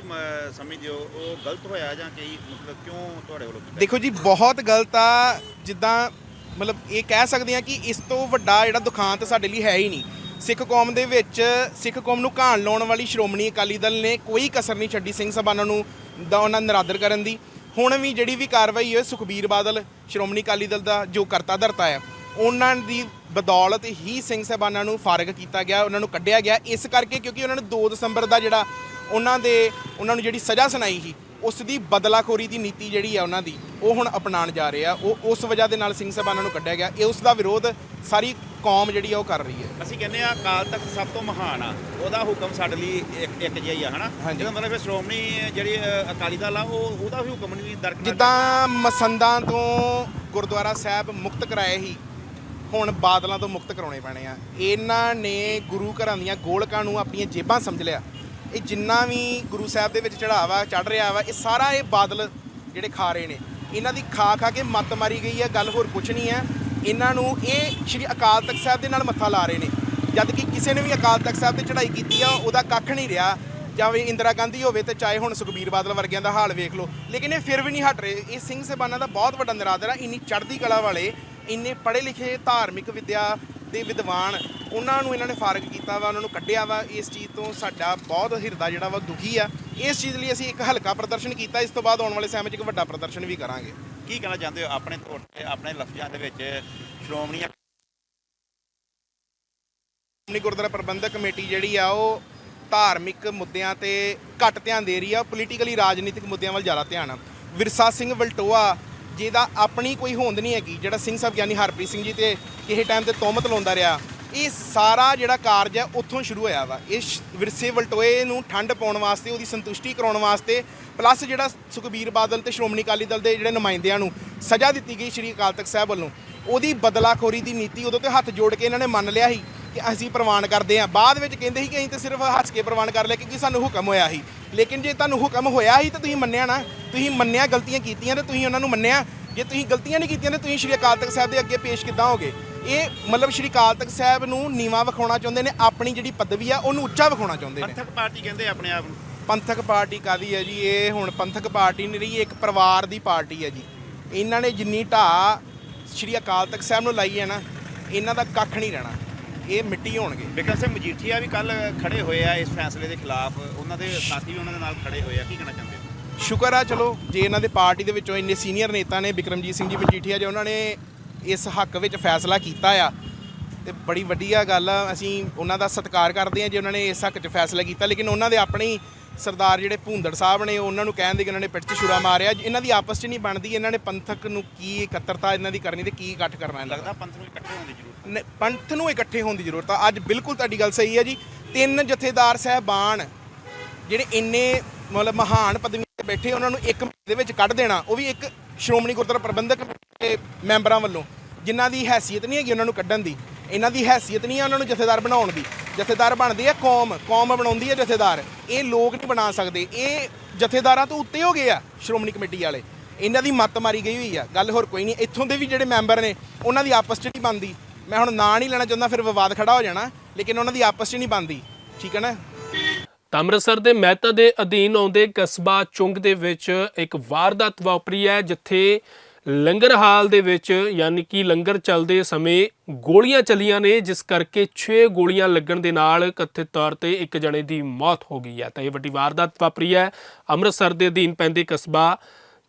ਸਮਝਦੇ ਹੋ ਉਹ ਗਲਤ ਹੋਇਆ ਜਾਂ ਕਿ ਮਤਲਬ ਕਿਉਂ ਤੁਹਾਡੇ ਵੱਲੋਂ ਕੀਤਾ? ਦੇਖੋ ਜੀ ਬਹੁਤ ਗਲਤ ਆ ਜਿੱਦਾਂ ਮਤਲਬ ਇਹ ਕਹਿ ਸਕਦੇ ਆ ਕਿ ਇਸ ਤੋਂ ਵੱਡਾ ਜਿਹੜਾ ਦੁਖਾਂਤ ਸਾਡੇ ਲਈ ਹੈ ਹੀ ਨਹੀਂ। ਸਿੱਖ ਕੌਮ ਦੇ ਵਿੱਚ ਸਿੱਖ ਕੌਮ ਨੂੰ ਘਾਣ ਲਾਉਣ ਵਾਲੀ ਸ਼੍ਰੋਮਣੀ ਅਕਾਲੀ ਦਲ ਨੇ ਕੋਈ ਕਸਰ ਨਹੀਂ ਛੱਡੀ ਸਿੰਘ ਸਭਾਨਾਂ ਨੂੰ ਦਾ ਉਹਨਾਂ ਨਿਰਾਦਰ ਕਰਨ ਦੀ। ਹੁਣ ਵੀ ਜਿਹੜੀ ਵੀ ਕਾਰਵਾਈ ਹੋਏ ਸੁਖਬੀਰ ਬਾਦਲ, ਸ਼੍ਰੋਮਣੀ ਅਕਾਲੀ ਦਲ ਦਾ ਜੋ ਕਰਤਾ ਧਰਤਾ ਹੈ, ਉਹਨਾਂ ਦੀ ਬਦੌਲਤ ਹੀ ਸਿੰਘ ਸਾਹਿਬਾਨਾਂ ਨੂੰ ਫਾਰਗ ਕੀਤਾ ਗਿਆ, ਉਹਨਾਂ ਨੂੰ ਕੱਢਿਆ ਗਿਆ। ਇਸ ਕਰਕੇ ਕਿਉਂਕਿ ਉਹਨਾਂ ਨੇ 2 ਦਸੰਬਰ ਦਾ ਜਿਹੜਾ ਉਹਨਾਂ ਦੇ, ਉਹਨਾਂ ਨੂੰ ਜਿਹੜੀ ਸਜ਼ਾ ਸੁਣਾਈ ਸੀ ਉਸ ਦੀ ਬਦਲਾਖੋਰੀ ਦੀ ਨੀਤੀ ਜਿਹੜੀ ਹੈ ਉਹਨਾਂ ਦੀ ਉਹ ਹੁਣ ਅਪਣਾਉਣ ਜਾ ਰਹੇ ਆ। ਉਹ ਉਸ ਵਜ੍ਹਾ ਦੇ ਨਾਲ ਸਿੰਘ ਸਾਹਿਬਾਨਾਂ ਨੂੰ ਕੱਢਿਆ ਗਿਆ। ਇਹ ਉਸ ਦਾ ਵਿਰੋਧ ਸਾਰੀ ਕੌਮ ਜਿਹੜੀ ਆ ਉਹ ਕਰ ਰਹੀ ਹੈ। ਅਸੀਂ ਕਹਿੰਦੇ ਆ ਅਕਾਲ ਤਖਤ ਸਭ ਤੋਂ ਮਹਾਨ ਆ। ਉਹਦਾ ਹੁਕਮ ਸਾਡੇ ਲਈ ਇੱਕ ਇੱਕ ਜਿਹਾ ਹੀ ਆ ਹਨਾ। ਜਿਹਦਾ ਮਤਲਬ ਫਿਰ ਸ਼੍ਰੋਮਣੀ ਜਿਹੜੀ ਅਕਾਲੀ ਦਲ ਆ ਉਹ ਉਹਦਾ ਵੀ ਹੁਕਮ ਨਹੀਂ ਦਰਕਨਾਰ ਜਿੱਦਾਂ ਮਸੰਦਾਂ ਤੋਂ ਗੁਰਦੁਆਰਾ ਸਾਹਿਬ ਮੁਕਤ ਕਰਾਏ ਸੀ ਹੁਣ ਬਾਦਲਾਂ ਤੋਂ ਮੁਕਤ ਕਰਾਉਣੇ ਪੈਣੇ ਆ। ਇਹਨਾਂ ਨੇ ਗੁਰੂ ਘਰਾਂ ਦੀਆਂ ਗੋਲਕਾਂ ਨੂੰ ਆਪਣੀਆਂ ਜੇਬਾਂ ਸਮਝ ਲਿਆ। ਇਹ ਜਿੰਨਾ ਵੀ ਗੁਰੂ ਸਾਹਿਬ ਦੇ ਵਿੱਚ ਚੜਾਵਾ ਚੜ ਰਿਹਾ ਵਾ, ਇਹ ਸਾਰਾ ਇਹ ਬਾਦਲ ਜਿਹੜੇ ਖਾ ਰਹੇ ਨੇ। ਇਹਨਾਂ ਦੀ ਖਾ ਖਾ ਕੇ ਮੱਤ ਮਾਰੀ ਗਈ ਹੈ, ਗੱਲ ਹੋਰ ਕੁਝ ਨਹੀਂ ਹੈ। ਇਹਨਾਂ ਨੂੰ ਇਹ ਸ਼੍ਰੀ ਅਕਾਲ ਤਖਤ ਸਾਹਿਬ ਦੇ ਨਾਲ ਮੱਥਾ ਲਾ ਰਹੇ ਨੇ। ਜਦ ਕਿ ਕਿਸੇ ਨੇ ਵੀ ਅਕਾਲ ਤਖਤ ਸਾਹਿਬ ਤੇ ਚੜ੍ਹਾਈ ਕੀਤੀ ਆ, ਉਹਦਾ ਕੱਖ ਨਹੀਂ ਰਿਹਾ। ਚਾਹੇ ਇੰਦਰਾ ਗਾਂਧੀ ਹੋਵੇ ਤੇ ਚਾਹੇ ਹੁਣ ਸੁਖਬੀਰ ਬਾਦਲ ਵਰਗਿਆਂ ਦਾ ਹਾਲ ਵੇਖ ਲਓ। ਲੇਕਿਨ ਇਹ ਫਿਰ ਵੀ ਨਹੀਂ ਹਟ ਰਹੇ। ਇਹ ਸਿੰਘ ਸਾਹਿਬਾਨਾਂ ਦਾ ਬਹੁਤ ਵੱਡਾ ਨਿਰਾਦਰ ਆ। ਇੰਨੀ ਚੜ੍ਹਦੀ ਕਲਾ ਵਾਲੇ, ਇੰਨੇ ਪੜ੍ਹੇ ਲਿਖੇ ਧਾਰਮਿਕ ਵਿਦਿਆ ਦੇ ਵਿਦਵਾਨ ਉਹਨਾਂ ਨੂੰ ਇਹਨਾਂ ਨੇ ਫਾਰਗ ਕੀਤਾ ਵਾ ਉਹਨਾਂ ਨੂੰ ਕੱਢਿਆ ਵਾ। ਇਸ ਚੀਜ਼ ਤੋਂ ਸਾਡਾ ਬਹੁਤ ਹਿਰਦਾ ਜਿਹੜਾ ਵਾ ਦੁਖੀ ਆ। ਇਸ ਚੀਜ਼ ਲਈ ਅਸੀਂ ਇੱਕ ਹਲਕਾ ਪ੍ਰਦਰਸ਼ਨ ਕੀਤਾ। ਇਸ ਤੋਂ ਬਾਅਦ ਆਉਣ ਵਾਲੇ ਸਮੇਂ 'ਚ ਇੱਕ ਵੱਡਾ ਪ੍ਰਦਰਸ਼ਨ ਵੀ ਕਰਾਂਗੇ। ਕੀ ਕਹਿਣਾ ਚਾਹੁੰਦੇ ਹੋ ਆਪਣੇ ਤੌਰ ਤੇ ਆਪਣੇ ਲਫ਼ਜ਼ਾਂ ਦੇ ਵਿੱਚ ਸ਼੍ਰੋਮਣੀ ਸ਼੍ਰੋਮਣੀ ਗੁਰਦੁਆਰਾ ਪ੍ਰਬੰਧਕ ਕਮੇਟੀ ਜਿਹੜੀ ਆ ਉਹ ਧਾਰਮਿਕ ਮੁੱਦਿਆਂ ਤੇ ਘੱਟ ਧਿਆਨ ਦੇ ਰਹੀ ਆ। ਪੋਲੀਟੀਕਲੀ ਰਾਜਨੀਤਿਕ ਮੁੱਦਿਆਂ ਵੱਲ ਜ਼ਿਆਦਾ ਧਿਆਨ ਆ। ਵਿਰਸਾ ਸਿੰਘ ਵਲਟੋਆ ਜਿਹਦਾ ਆਪਣੀ ਕੋਈ ਹੋਂਦ ਨਹੀਂ ਹੈਗੀ ਜਿਹੜਾ ਸਿੰਘ ਸਾਹਿਬ ਗਿਆਨੀ ਹਰਪ੍ਰੀਤ ਸਿੰਘ ਜੀ ਤੇ ਕਿਸੇ ਟਾਈਮ ਤੇ ਤੋਮਤ ਲਾਉਂਦਾ ਰਿਹਾ ਇਹ ਸਾਰਾ ਜਿਹੜਾ ਕਾਰਜ ਹੈ ਉੱਥੋਂ ਸ਼ੁਰੂ ਹੋਇਆ ਵਾ। ਇਹ ਸ਼- ਵਿਰਸੇ ਵਲਟੋਏ ਨੂੰ ਠੰਡ ਪਾਉਣ ਵਾਸਤੇ, ਉਹਦੀ ਸੰਤੁਸ਼ਟੀ ਕਰਾਉਣ ਵਾਸਤੇ ਪਲੱਸ ਜਿਹੜਾ ਸੁਖਬੀਰ ਬਾਦਲ ਤੇ ਸ਼੍ਰੋਮਣੀ ਅਕਾਲੀ ਦਲ ਦੇ ਜਿਹੜੇ ਨੁਮਾਇੰਦਿਆਂ ਨੂੰ ਸਜ਼ਾ ਦਿੱਤੀ ਗਈ ਸ਼੍ਰੀ ਅਕਾਲ ਤਖਤ ਸਾਹਿਬ ਵੱਲੋਂ। ਉਹਦੀ ਬਦਲਾਖੋਰੀ ਦੀ ਨੀਤੀ ਉਦੋਂ ਤੇ ਹੱਥ ਜੋੜ ਕੇ ਇਹਨਾਂ ਨੇ ਮੰਨ ਲਿਆ ਸੀ ਕਿ ਅਸੀਂ ਪ੍ਰਵਾਨ ਕਰਦੇ ਹਾਂ। ਬਾਅਦ ਵਿੱਚ ਕਹਿੰਦੇ ਸੀ ਕਿ ਅਸੀਂ ਤਾਂ ਸਿਰਫ ਹੱਸ ਕੇ ਪ੍ਰਵਾਨ ਕਰ ਲਿਆ ਕਿਉਂਕਿ ਸਾਨੂੰ ਹੁਕਮ ਹੋਇਆ ਸੀ। ਲੇਕਿਨ ਜੇ ਤੁਹਾਨੂੰ ਹੁਕਮ ਹੋਇਆ ਸੀ ਤਾਂ ਤੁਸੀਂ ਮੰਨਿਆ ਨਾ। ਤੁਸੀਂ ਮੰਨਿਆ ਗਲਤੀਆਂ ਕੀਤੀਆਂ ਤੇ ਤੁਸੀਂ ਉਹਨਾਂ ਨੂੰ ਮੰਨਿਆ। ਜੇ ਤੁਸੀਂ ਗਲਤੀਆਂ ਨਹੀਂ ਕੀਤੀਆਂ ਤੇ ਤੁਸੀਂ ਸ਼੍ਰੀ ਅਕਾਲ ਤਖਤ ਸਾਹਿਬ ਦੇ ਅੱਗੇ ਪੇਸ਼ ਕਿੱਦਾਂ ਹੋਗੇ? ਇਹ ਮਤਲਬ ਸ਼੍ਰੀ ਅਕਾਲ ਤਖਤ ਸਾਹਿਬ ਨੂੰ ਨੀਵਾ ਵਿਖਾਉਣਾ ਚਾਹੁੰਦੇ ਨੇ ਆਪਣੀ ਜਿਹੜੀ ਪਦਵੀ ਆ ਉਹਨੂੰ ਉੱਚਾ ਵਿਖਾਉਣਾ ਚਾਹੁੰਦੇ ਨੇ। ਪੰਥਕ ਪਾਰਟੀ ਕਹਿੰਦੇ ਆਪਣੇ ਆਪ ਨੂੰ। ਪੰਥਕ ਪਾਰਟੀ ਕਾਦੀ ਹੈ ਜੀ? ਇਹ ਹੁਣ ਪੰਥਕ ਪਾਰਟੀ ਨਹੀਂ ਰਹੀ ਇੱਕ ਪਰਿਵਾਰ ਦੀ ਪਾਰਟੀ ਹੈ ਜੀ। ਇਹਨਾਂ ਨੇ ਜਿੰਨੀ ਢਾਹ ਸ਼੍ਰੀ ਅਕਾਲ ਤਖਤ ਸਾਹਿਬ ਨੂੰ ਲਾਈ ਹੈ ਨਾ ਇਹਨਾਂ ਦਾ ਕੱਖ ਨਹੀਂ ਰਹਿਣਾ। ਇਹ ਮਿੱਟੀ ਹੋਣਗੇ। ਬਿਕਰਮ ਸਿੰਘ ਮਜੀਠੀਆ ਵੀ ਕੱਲ ਖੜੇ ਹੋਏ ਆ ਇਸ ਫੈਸਲੇ ਦੇ ਖਿਲਾਫ। ਉਹਨਾਂ ਦੇ ਸਾਥੀ ਵੀ ਉਹਨਾਂ ਦੇ ਨਾਲ ਖੜੇ ਹੋਏ ਆ। ਕੀ ਕਹਿਣਾ ਚਾਹੁੰਦੇ ਹੋ? ਸ਼ੁਕਰ ਆ ਚਲੋ ਜੇ ਇਹਨਾਂ ਦੇ ਪਾਰਟੀ ਦੇ ਵਿੱਚੋਂ ਇੰਨੇ ਸੀਨੀਅਰ ਨੇਤਾ ਨੇ ਬਿਕਰਮਜੀਤ ਸਿੰਘ ਜੀ ਮਜੀਠੀਆ ਜੇ ਉਹਨਾਂ ਨੇ ਇਸ ਹੱਕ ਵਿੱਚ ਫੈਸਲਾ ਕੀਤਾ ਆ। ਤੇ ਬੜੀ ਵਧੀਆ ਗੱਲ ਆ ਅਸੀਂ ਉਹਨਾਂ ਦਾ ਸਤਿਕਾਰ ਕਰਦੇ ਆ ਜੇ ਉਹਨਾਂ ਨੇ ਇਸ ਹੱਕ 'ਚ ਫੈਸਲਾ ਕੀਤਾ। ਲੇਕਿਨ ਉਹਨਾਂ ਦੇ ਆਪਣੇ ਹੀ ਸਰਦਾਰ ਜਿਹੜੇ ਭੂੰਦੜ ਸਾਹਿਬ ਨੇ ਉਹਨਾਂ ਨੂੰ ਕਹਿੰਦੇ ਕਿ ਉਹਨਾਂ ਨੇ ਪਿੱਠ 'ਚ ਛੁਰਾ ਮਾਰਿਆ। ਇਹਨਾਂ ਦੀ ਆਪਸ 'ਚ ਨਹੀਂ ਬਣਦੀ ਇਹਨਾਂ ਨੇ ਪੰਥਕ ਨੂੰ ਕੀ ਇਕੱਤਰਤਾ ਇਹਨਾਂ ਦੀ ਕਰਨੀ ਤੇ ਕੀ ਇਕੱਠ ਕਰਨਾ ਇਹਨਾਂ ਦਾ। ਲੱਗਦਾ ਪੰਥ ਨੂੰ ਇਕੱਠੇ ਹੋਣ ਦੀ ਜ਼ਰੂਰਤ ਨ- ਪੰਥ ਨੂੰ ਇਕੱਠੇ ਹੋਣ ਦੀ ਜ਼ਰੂਰਤ ਆ। ਅੱਜ ਬਿਲਕੁਲ ਤੁਹਾਡੀ ਗੱਲ ਸਹੀ ਹੈ ਜੀ। ਤਿੰਨ ਜਥੇਦਾਰ ਸਹਿਬਾਨ ਜਿਹੜੇ ਇੰਨੇ ਮਤਲਬ ਮਹਾਨ ਪਦਵੀਆਂ ਤੇ ਬੈਠੇ ਉਹਨਾਂ ਨੂੰ ਇੱਕ ਮਹੀਨੇ ਦੇ ਵਿੱਚ ਕੱਢ ਦੇਣਾ ਉਹ ਵੀ ਇੱਕ ਸ਼੍ਰੋਮਣੀ ਗੁਰਦੁਆਰਾ ਪ੍ਰਬੰਧਕ ਦੇ ਮੈਂਬਰਾਂ ਵੱਲੋਂ, ਜਿਨ੍ਹਾਂ ਦੀ ਹੈਸੀਅਤ ਨਹੀਂ ਹੈਗੀ ਉਹਨਾਂ ਨੂੰ ਕੱਢਣ ਦੀ, ਇਹਨਾਂ ਦੀ ਹੈਸੀਅਤ ਨਹੀਂ ਹੈ ਉਹਨਾਂ ਨੂੰ ਜਥੇਦਾਰ ਬਣਾਉਣ ਦੀ। ਜਥੇਦਾਰ ਬਣਦੀ ਹੈ ਕੌਮ ਕੌਮ ਬਣਾਉਂਦੀ ਹੈ ਜਥੇਦਾਰ। ਇਹ ਲੋਕ ਨਹੀਂ ਬਣਾ ਸਕਦੇ। ਇਹ ਜਥੇਦਾਰਾਂ ਤੋਂ ਉੱਤੇ ਹੋ ਗਏ ਆ, ਸ਼੍ਰੋਮਣੀ ਕਮੇਟੀ ਵਾਲੇ। ਇਹਨਾਂ ਦੀ ਮੱਤ ਮਾਰੀ ਗਈ ਹੋਈ ਆ। ਗੱਲ ਹੋਰ ਕੋਈ ਨਹੀਂ, ਇੱਥੋਂ ਦੇ ਵੀ ਜਿਹੜੇ ਮੈਂਬਰ ਨੇ, ਉਹਨਾਂ ਦੀ ਆਪਸ 'ਚ ਨਹੀਂ ਬਣਦੀ। ਮੈਂ ਹੁਣ ਨਾਂ ਨਹੀਂ ਲੈਣਾ ਚਾਹੁੰਦਾ, ਫਿਰ ਵਿਵਾਦ ਖੜਾ ਹੋ ਜਾਣਾ, ਲੇਕਿਨ ਉਹਨਾਂ ਦੀ ਆਪਸ 'ਚ ਨਹੀਂ ਬਣਦੀ। ਠੀਕ ਹੈ ਨਾ? ਅੰਮ੍ਰਿਤਸਰ ਦੇ ਮਹਿਤਾ ਦੇ ਅਧੀਨ ਆਉਂਦੇ ਕਸਬਾ ਚੁੰਗ ਦੇ ਵਿੱਚ ਇੱਕ ਵਾਰਦਾਤ ਵਾਪਰੀ ਹੈ, ਜਿੱਥੇ ਲੰਗਰ ਹਾਲ ਦੇ ਵਿੱਚ ਯਾਨੀ ਕਿ ਲੰਗਰ ਚੱਲਦੇ ਸਮੇਂ ਗੋਲੀਆਂ ਚੱਲੀਆਂ ਨੇ, ਜਿਸ ਕਰਕੇ 6 ਗੋਲੀਆਂ ਲੱਗਣ ਦੇ ਨਾਲ ਕਥਿਤ ਤੌਰ ਤੇ ਇੱਕ ਜਣੇ ਦੀ ਮੌਤ ਹੋ ਗਈ ਹੈ। ਤਾਂ ਇਹ ਵੱਡੀ ਵਾਰਦਾਤ ਵਾਪਰੀ ਹੈ ਅੰਮ੍ਰਿਤਸਰ ਦੇ ਅਧੀਨ ਪੈਂਦੇ ਕਸਬਾ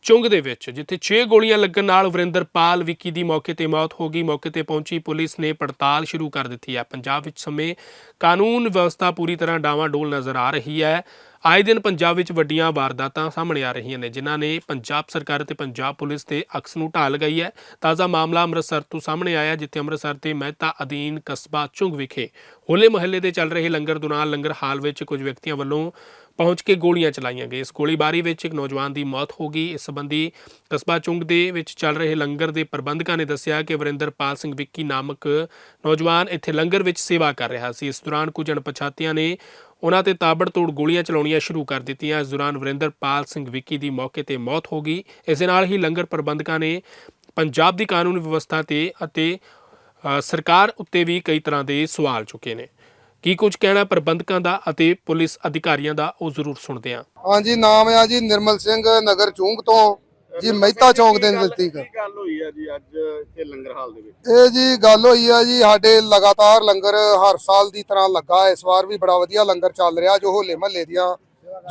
ਚੁੰਗ ਦੇ ਵਿੱਚ, ਜਿੱਥੇ 6 ਗੋਲੀਆਂ ਲੱਗਣ ਨਾਲ ਵਰਿੰਦਰਪਾਲ ਵਿੱਕੀ ਦੀ ਮੌਕੇ ਤੇ ਮੌਤ ਹੋ ਗਈ। ਮੌਕੇ ਤੇ ਪਹੁੰਚੀ ਪੁਲਿਸ ਨੇ ਪੜਤਾਲ ਸ਼ੁਰੂ ਕਰ ਦਿੱਤੀ ਹੈ। ਪੰਜਾਬ ਵਿੱਚ ਸਮੇਂ ਕਾਨੂੰਨ ਵਿਵਸਥਾ ਪੂਰੀ ਤਰ੍ਹਾਂ ਡਾਵਾਂ ਡੋਲ ਨਜ਼ਰ ਆ ਰਹੀ ਹੈ। ਆਏ ਦਿਨ ਪੰਜਾਬ ਵਿੱਚ ਵੱਡੀਆਂ ਵਾਰਦਾਤਾਂ ਸਾਹਮਣੇ ਆ ਰਹੀਆਂ ਨੇ, ਜਿਨ੍ਹਾਂ ਨੇ ਪੰਜਾਬ ਸਰਕਾਰ ਅਤੇ ਪੰਜਾਬ ਪੁਲਿਸ ਤੇ ਅਕਸ ਨੂੰ ਢਾਲ ਲਗਾਈ ਹੈ। ਤਾਜ਼ਾ ਮਾਮਲਾ ਅੰਮ੍ਰਿਤਸਰ ਤੋਂ ਸਾਹਮਣੇ ਆਇਆ, ਜਿੱਥੇ ਅੰਮ੍ਰਿਤਸਰ ਦੇ ਮਹਿਤਾ ਅਧੀਨ ਕਸਬਾ ਚੁੰਗ ਵਿਖੇ ਹੋਲੇ ਮਹੱਲੇ ਦੇ ਚੱਲ ਰਹੇ ਲੰਗਰ ਦੌਰਾਨ ਲੰਗਰ ਹਾਲ ਵਿੱਚ ਕੁਝ ਵਿਅਕਤੀਆਂ ਵੱਲੋਂ ਪਹੁੰਚ ਕੇ ਗੋਲੀਆਂ ਚਲਾਈਆਂ ਗਈਆਂ। ਇਸ ਗੋਲੀਬਾਰੀ ਵਿੱਚ ਇੱਕ ਨੌਜਵਾਨ ਦੀ ਮੌਤ ਹੋ ਗਈ। ਇਸ ਸੰਬੰਧੀ ਕਸਬਾ ਚੁੰਗ ਦੇ ਵਿੱਚ ਚੱਲ ਰਹੇ ਲੰਗਰ ਦੇ ਪ੍ਰਬੰਧਕਾਂ ਨੇ ਦੱਸਿਆ ਕਿ ਵਰਿੰਦਰਪਾਲ ਸਿੰਘ ਵਿੱਕੀ ਨਾਮਕ ਨੌਜਵਾਨ ਇੱਥੇ ਲੰਗਰ ਵਿੱਚ ਸੇਵਾ ਕਰ ਰਿਹਾ ਸੀ। ਇਸ ਦੌਰਾਨ ਕੁਝ ਅਣਪਛਾਤਿਆਂ ਨੇ ਉਹਨਾਂ ਤੇ ਤਾਬੜਤੋੜ ਗੋਲੀਆਂ ਚਲਾਉਣੀਆਂ ਸ਼ੁਰੂ ਕਰ ਦਿੱਤੀਆਂ। ਇਸ ਦੌਰਾਨ ਵਰਿੰਦਰਪਾਲ ਸਿੰਘ ਵਿੱਕੀ ਦੀ ਮੌਕੇ ਤੇ ਮੌਤ ਹੋ ਗਈ। ਇਸ ਦੇ ਨਾਲ ਹੀ ਲੰਗਰ ਪ੍ਰਬੰਧਕਾਂ ਨੇ ਪੰਜਾਬ ਦੀ ਕਾਨੂੰਨ ਵਿਵਸਥਾ ਤੇ ਅਤੇ ਸਰਕਾਰ ਉੱਤੇ ਵੀ ਕਈ ਤਰ੍ਹਾਂ ਦੇ ਸਵਾਲ ਚੁੱਕੇ ਨੇ। ਕੀ ਕੁਝ ਕਹਿਣਾ ਪ੍ਰਬੰਧਕਾਂ ਦਾ ਅਤੇ ਪੁਲਿਸ ਅਧਿਕਾਰੀਆਂ ਦਾ ਉਹ ਜ਼ਰੂਰ ਸੁਣਦੇ ਹਾਂ। ਹਾਂਜੀ, ਨਾਮ ਆ ਜੀ ਨਿਰਮਲ ਸਿੰਘ ਨਗਰ ਚੂੰਗ ਤੋਂ। ਜੀ ਮਹਿਤਾ ਚੌਂਕ ਦੇ ਨਜ਼ਦੀਕ। ਕੀ ਗੱਲ ਹੋਈ ਆ ਜੀ ਅੱਜ ਇੱਥੇ ਲੰਗਰ ਹਾਲ ਦੇ ਵਿੱਚ। ਇਹ ਜੀ ਗੱਲ ਹੋਈ ਆ ਜੀ ਸਾਡੇ ਲਗਾਤਾਰ ਲੰਗਰ ਹਰ ਸਾਲ ਦੀ ਤਰ੍ਹਾਂ ਲੱਗਾ ਇਸ ਵਾਰ ਵੀ ਬੜਾ ਵਧੀਆ ਲੰਗਰ ਚੱਲ ਰਿਹਾ ਜੋ ਹੋਲੇ ਮਹੱਲੇ ਦੀਆਂ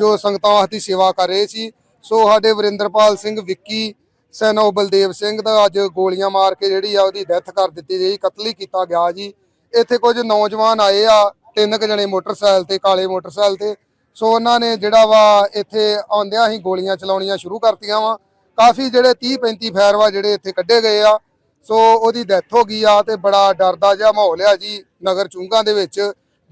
ਜੋ ਸੰਗਤਾਂ ਵਾਸਤੇ ਸੇਵਾ ਕਰ ਰਹੇ ਸੀ। ਸੋ ਸਾਡੇ ਵਰਿੰਦਰਪਾਲ ਸਿੰਘ ਵਿੱਕੀ ਸੈਨੋ ਬਲਦੇਵ ਸਿੰਘ ਦਾ ਅੱਜ ਗੋਲੀਆਂ ਮਾਰ ਕੇ ਜਿਹੜੀ ਆ ਉਹਦੀ ਡੈਥ ਕਰ ਦਿੱਤੀ ਗਈ ਕਤਲ ਕੀਤਾ ਗਿਆ ਜੀ। ਇੱਥੇ ਕੁਝ ਨੌਜਵਾਨ ਆਏ ਆ ਤਿੰਨ ਕੁ ਜਣੇ ਮੋਟਰਸਾਈਕਲ ਤੇ ਕਾਲੇ ਮੋਟਰਸਾਈਕਲ ਤੇ। ਸੋ ਉਹਨਾਂ ਨੇ ਜਿਹੜਾ ਵਾ ਇੱਥੇ ਆਉਂਦਿਆਂ ਹੀ ਗੋਲੀਆਂ ਚਲਾਉਣੀਆਂ ਸ਼ੁਰੂ ਕਰਤੀਆਂ ਵਾ। ਕਾਫੀ ਜਿਹੜੇ 30 35 ਫੈਰਵਾ ਜਿਹੜੇ ਇੱਥੇ ਕੱਢੇ ਗਏ ਆ। ਸੋ ਉਹਦੀ ਡੈਥ ਹੋ ਗਈ ਆ ਤੇ ਬੜਾ ਡਰ ਦਾ ਜਿਹਾ ਮਾਹੌਲ ਆ ਜੀ ਨਗਰ ਚੁੰਗਾ ਦੇ ਵਿੱਚ।